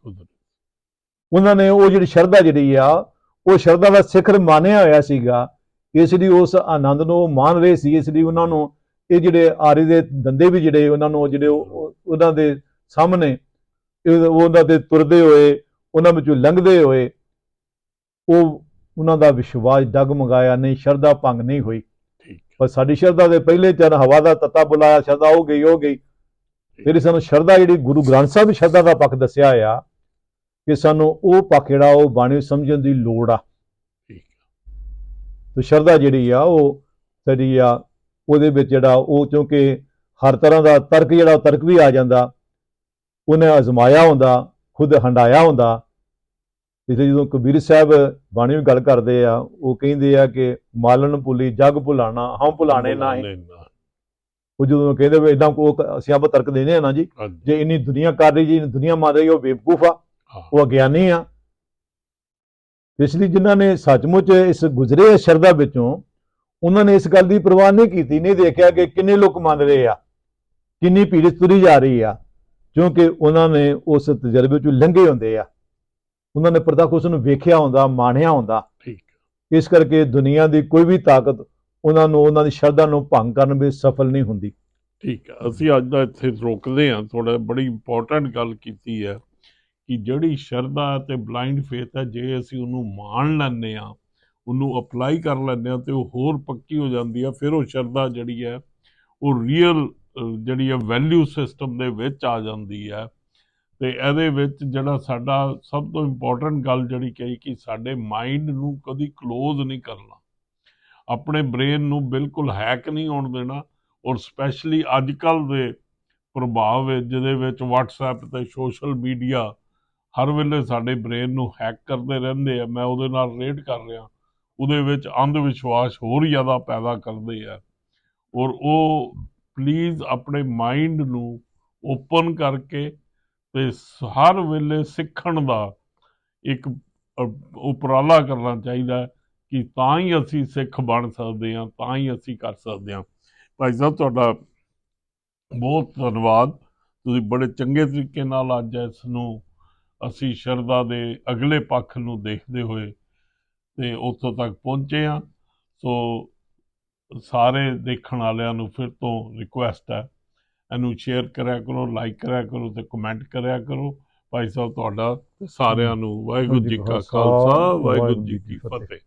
ਉਹਨਾਂ ਨੇ ਉਹ ਜਿਹੜੀ ਸ਼ਰਧਾ ਜਿਹੜੀ ਆ ਉਹ ਸ਼ਰਧਾ ਦਾ ਸਿਖਰ ਮਾਨਿਆ ਹੋਇਆ ਸੀਗਾ। ਇਸ ਲਈ ਉਸ ਆਨੰਦ ਨੂੰ ਉਹ ਮਾਣ ਰਹੇ ਸੀ। ਇਸ ਲਈ ਉਹਨਾਂ ਨੂੰ ਇਹ ਜਿਹੜੇ ਆਰੇ ਦੇ ਦੰਦੇ ਵੀ ਜਿਹੜੇ ਉਹਨਾਂ ਨੂੰ ਜਿਹੜੇ ਉਹ- ਉਹ- ਉਹਨਾਂ ਦੇ ਸਾਹਮਣੇ ਇਹ- ਉਹਨਾਂ ਦੇ ਤੁਰਦੇ ਹੋਏ ਉਹਨਾਂ ਵਿੱਚੋਂ ਲੰਘਦੇ ਹੋਏ ਉਹ ਉਹਨਾਂ ਦਾ ਵਿਸ਼ਵਾਸ ਡਗਮਗਾਇਆ ਨਹੀਂ ਸ਼ਰਧਾ ਭੰਗ ਨਹੀਂ ਹੋਈ। ਪਰ ਸਾਡੀ ਸ਼ਰਧਾ ਦੇ ਪਹਿਲੇ ਚਰਨ ਹਵਾ ਦਾ ਤੱਤਾ ਬੁਲਾਇਆ ਸ਼ਰਧਾ ਹੋ ਗਈ ਹੋ ਗਈ। ਫਿਰ ਸਾਨੂੰ ਸ਼ਰਧਾ ਜਿਹੜੀ ਗੁਰੂ ਗ੍ਰੰਥ ਸਾਹਿਬ ਸ਼ਰਧਾ ਦਾ ਪੱਖ ਦੱਸਿਆ ਆ ਕਿ ਸਾਨੂੰ ਉਹ ਪੱਖ ਜਿਹੜਾ ਉਹ ਬਾਣੀ ਸਮਝਣ ਦੀ ਲੋੜ ਆ। ਤੇ ਸ਼ਰਧਾ ਜਿਹੜੀ ਆ ਉਹ ਸਾਡੀ ਆ ਉਹਦੇ ਵਿੱਚ ਜਿਹੜਾ ਉਹ ਕਿਉਂਕਿ ਹਰ ਤਰ੍ਹਾਂ ਦਾ ਤਰਕ ਜਿਹੜਾ ਤਰਕ ਵੀ ਆ ਜਾਂਦਾ ਉਹਨੇ ਅਜ਼ਮਾਇਆ ਹੁੰਦਾ। ਖੁਦ ਹੰਡਾਇਆ ਹੁੰਦਾ। ਇਸ ਲਈ ਜਦੋਂ ਕਬੀਰ ਸਾਹਿਬ ਬਾਣੀ ਵਿੱਚ ਗੱਲ ਕਰਦੇ ਆ ਉਹ ਕਹਿੰਦੇ ਆ ਕਿ ਮਾਲਨ ਭੁੱਲੀ ਜਗ ਭੁਲਾਣਾ ਹਮ ਭੁਲਾਣੇ ਨਾ। ਉਹ ਜਦੋਂ ਕਹਿੰਦੇ ਵੀ ਇਦਾਂ ਕੋ ਅਸੀਂ ਆਪ ਤਰਕ ਦੇਨੇ ਆ ਨਾ ਜੀ ਜੇ ਇੰਨੀ ਦੁਨੀਆ ਕਰ ਰਹੀ ਜੀ ਦੁਨੀਆ ਮੰਨ ਰਹੀ ਉਹ ਬੇਵਕੂਫ ਆ ਉਹ ਅਗਿਆਨੀ ਆ। ਇਸ ਲਈ ਜਿਨ੍ਹਾਂ ਨੇ ਸੱਚਮੁੱਚ ਇਸ ਗੁਜ਼ਰੇ ਸ਼ਰਧਾ ਵਿੱਚੋਂ ਉਹਨਾਂ ਨੇ ਇਸ ਗੱਲ ਦੀ ਪਰਵਾਹ ਨਹੀਂ ਕੀਤੀ ਨਹੀਂ ਦੇਖਿਆ ਕਿ ਕਿੰਨੇ ਲੋਕ ਮੰਨ ਰਹੇ ਆ ਕਿੰਨੀ ਭੀੜ ਤੁਰੀ ਜਾ ਰਹੀ ਆ। ਕਿਉਂਕਿ ਉਹਨਾਂ ਨੇ ਉਸ ਤਜਰਬੇ ਚੋਂ ਲੰਘੇ ਹੁੰਦੇ ਆ। ਉਹਨਾਂ ਨੇ ਪ੍ਰਤੱਖ ਉਸ ਨੂੰ ਵੇਖਿਆ ਹੁੰਦਾ ਮਾਣਿਆ ਹੁੰਦਾ। ਠੀਕ। ਇਸ ਕਰਕੇ ਦੁਨੀਆ ਦੀ ਕੋਈ ਵੀ ਤਾਕਤ ਉਹਨਾਂ ਨੂੰ ਉਹਨਾਂ ਦੀ ਸ਼ਰਧਾ ਨੂੰ ਭੰਗ ਕਰਨ ਵਿੱਚ ਸਫਲ ਨਹੀਂ ਹੁੰਦੀ। ਠੀਕ ਹੈ ਅਸੀਂ ਅੱਜ ਦਾ ਇੱਥੇ ਰੁਕਦੇ ਹਾਂ। ਥੋੜਾ ਬੜੀ ਇੰਪੋਰਟੈਂਟ ਗੱਲ ਕੀਤੀ ਹੈ ਕਿ ਜਿਹੜੀ ਸ਼ਰਧਾ ਤੇ ਬਲਾਈਂਡ ਫੇਥ ਹੈ ਜੇ ਅਸੀਂ ਉਹਨੂੰ ਮੰਨ ਲੈਂਦੇ ਆ ਉਹਨੂੰ ਅਪਲਾਈ ਕਰ ਲੈਂਦੇ ਆ ਤੇ ਉਹ ਹੋਰ ਪੱਕੀ ਹੋ ਜਾਂਦੀ ਹੈ। ਫਿਰ ਉਹ ਸ਼ਰਧਾ ਜਿਹੜੀ ਹੈ ਉਹ ਰੀਅਲ ਜਿਹੜੀ ਹੈ ਵੈਲਿਊ ਸਿਸਟਮ ਦੇ ਵਿੱਚ ਆ ਜਾਂਦੀ ਹੈ ਤੇ ਇਹਦੇ ਵਿੱਚ ਜਿਹੜਾ ਸਾਡਾ ਸਭ ਤੋਂ ਇੰਪੋਰਟੈਂਟ ਗੱਲ ਜਿਹੜੀ ਕਹੀ ਕਿ ਸਾਡੇ ਮਾਈਂਡ ਨੂੰ ਕਦੀ ਕਲੋਜ਼ ਨਹੀਂ ਕਰਨਾ। ਆਪਣੇ ਬ੍ਰੇਨ ਨੂੰ ਬਿਲਕੁਲ ਹੈਕ ਨਹੀਂ ਹੋਣ ਦੇਣਾ ਔਰ ਸਪੈਸ਼ਲੀ ਅੱਜ ਕੱਲ ਦੇ ਪ੍ਰਭਾਵ ਜਿਹਦੇ ਵਿੱਚ WhatsApp ਤੇ ਸੋਸ਼ਲ ਮੀਡੀਆ ਹਰ ਵੇਲੇ ਸਾਡੇ ਬ੍ਰੇਨ ਨੂੰ ਹੈਕ ਕਰਦੇ ਰਹਿੰਦੇ ਆ, ਮੈਂ ਉਹਦੇ ਨਾਲ ਰੇਟ ਕਰ ਰਿਹਾ। ਉਹਦੇ ਵਿੱਚ ਅੰਧ ਵਿਸ਼ਵਾਸ ਹੋਰ ਜ਼ਿਆਦਾ ਪੈਦਾ ਕਰਦੇ ਆ ਔਰ ਉਹ ਪਲੀਜ਼ ਆਪਣੇ ਮਾਈਂਡ ਨੂੰ ਓਪਨ ਕਰਕੇ ਤੇ ਹਰ ਵੇਲੇ ਸਿੱਖਣ ਦਾ ਇੱਕ ਉਪਰਾਲਾ ਕਰਨਾ ਚਾਹੀਦਾ ਕਿ ਤਾਂ ਹੀ ਅਸੀਂ ਸਿੱਖ ਬਣ ਸਕਦੇ ਹਾਂ, ਤਾਂ ਹੀ ਅਸੀਂ ਕਰ ਸਕਦੇ ਹਾਂ। ਭਾਈ ਸਾਹਿਬ, ਤੁਹਾਡਾ ਬਹੁਤ ਧੰਨਵਾਦ। ਤੁਸੀਂ ਬੜੇ ਚੰਗੇ ਤਰੀਕੇ ਨਾਲ ਅੱਜ ਇਸ ਨੂੰ ਅਸੀਂ ਸ਼ਰਧਾ ਦੇ ਅਗਲੇ ਪੱਖ ਨੂੰ ਦੇਖਦੇ ਹੋਏ ਤੇ ਉੱਥੋਂ ਤੱਕ ਪਹੁੰਚੇ ਹਾਂ। ਸੋ ਸਾਰੇ ਦੇਖਣ ਵਾਲਿਆਂ ਨੂੰ ਫਿਰ ਤੋਂ ਰਿਕੁਐਸਟ ਹੈ। ਇਹਨੂੰ ਸ਼ੇਅਰ ਕਰਿਆ ਕਰੋ ਲਾਈਕ ਕਰਿਆ ਕਰੋ ਤੇ ਕਮੈਂਟ ਕਰਿਆ ਕਰੋ। ਭਾਈ ਸਾਹਿਬ ਤੁਹਾਡਾ ਸਾਰਿਆਂ ਨੂੰ ਵਾਹਿਗੁਰੂ ਜੀ ਕਾ ਖਾਲਸਾ ਵਾਹਿਗੁਰੂ ਜੀ ਕੀ ਫਤਿਹ।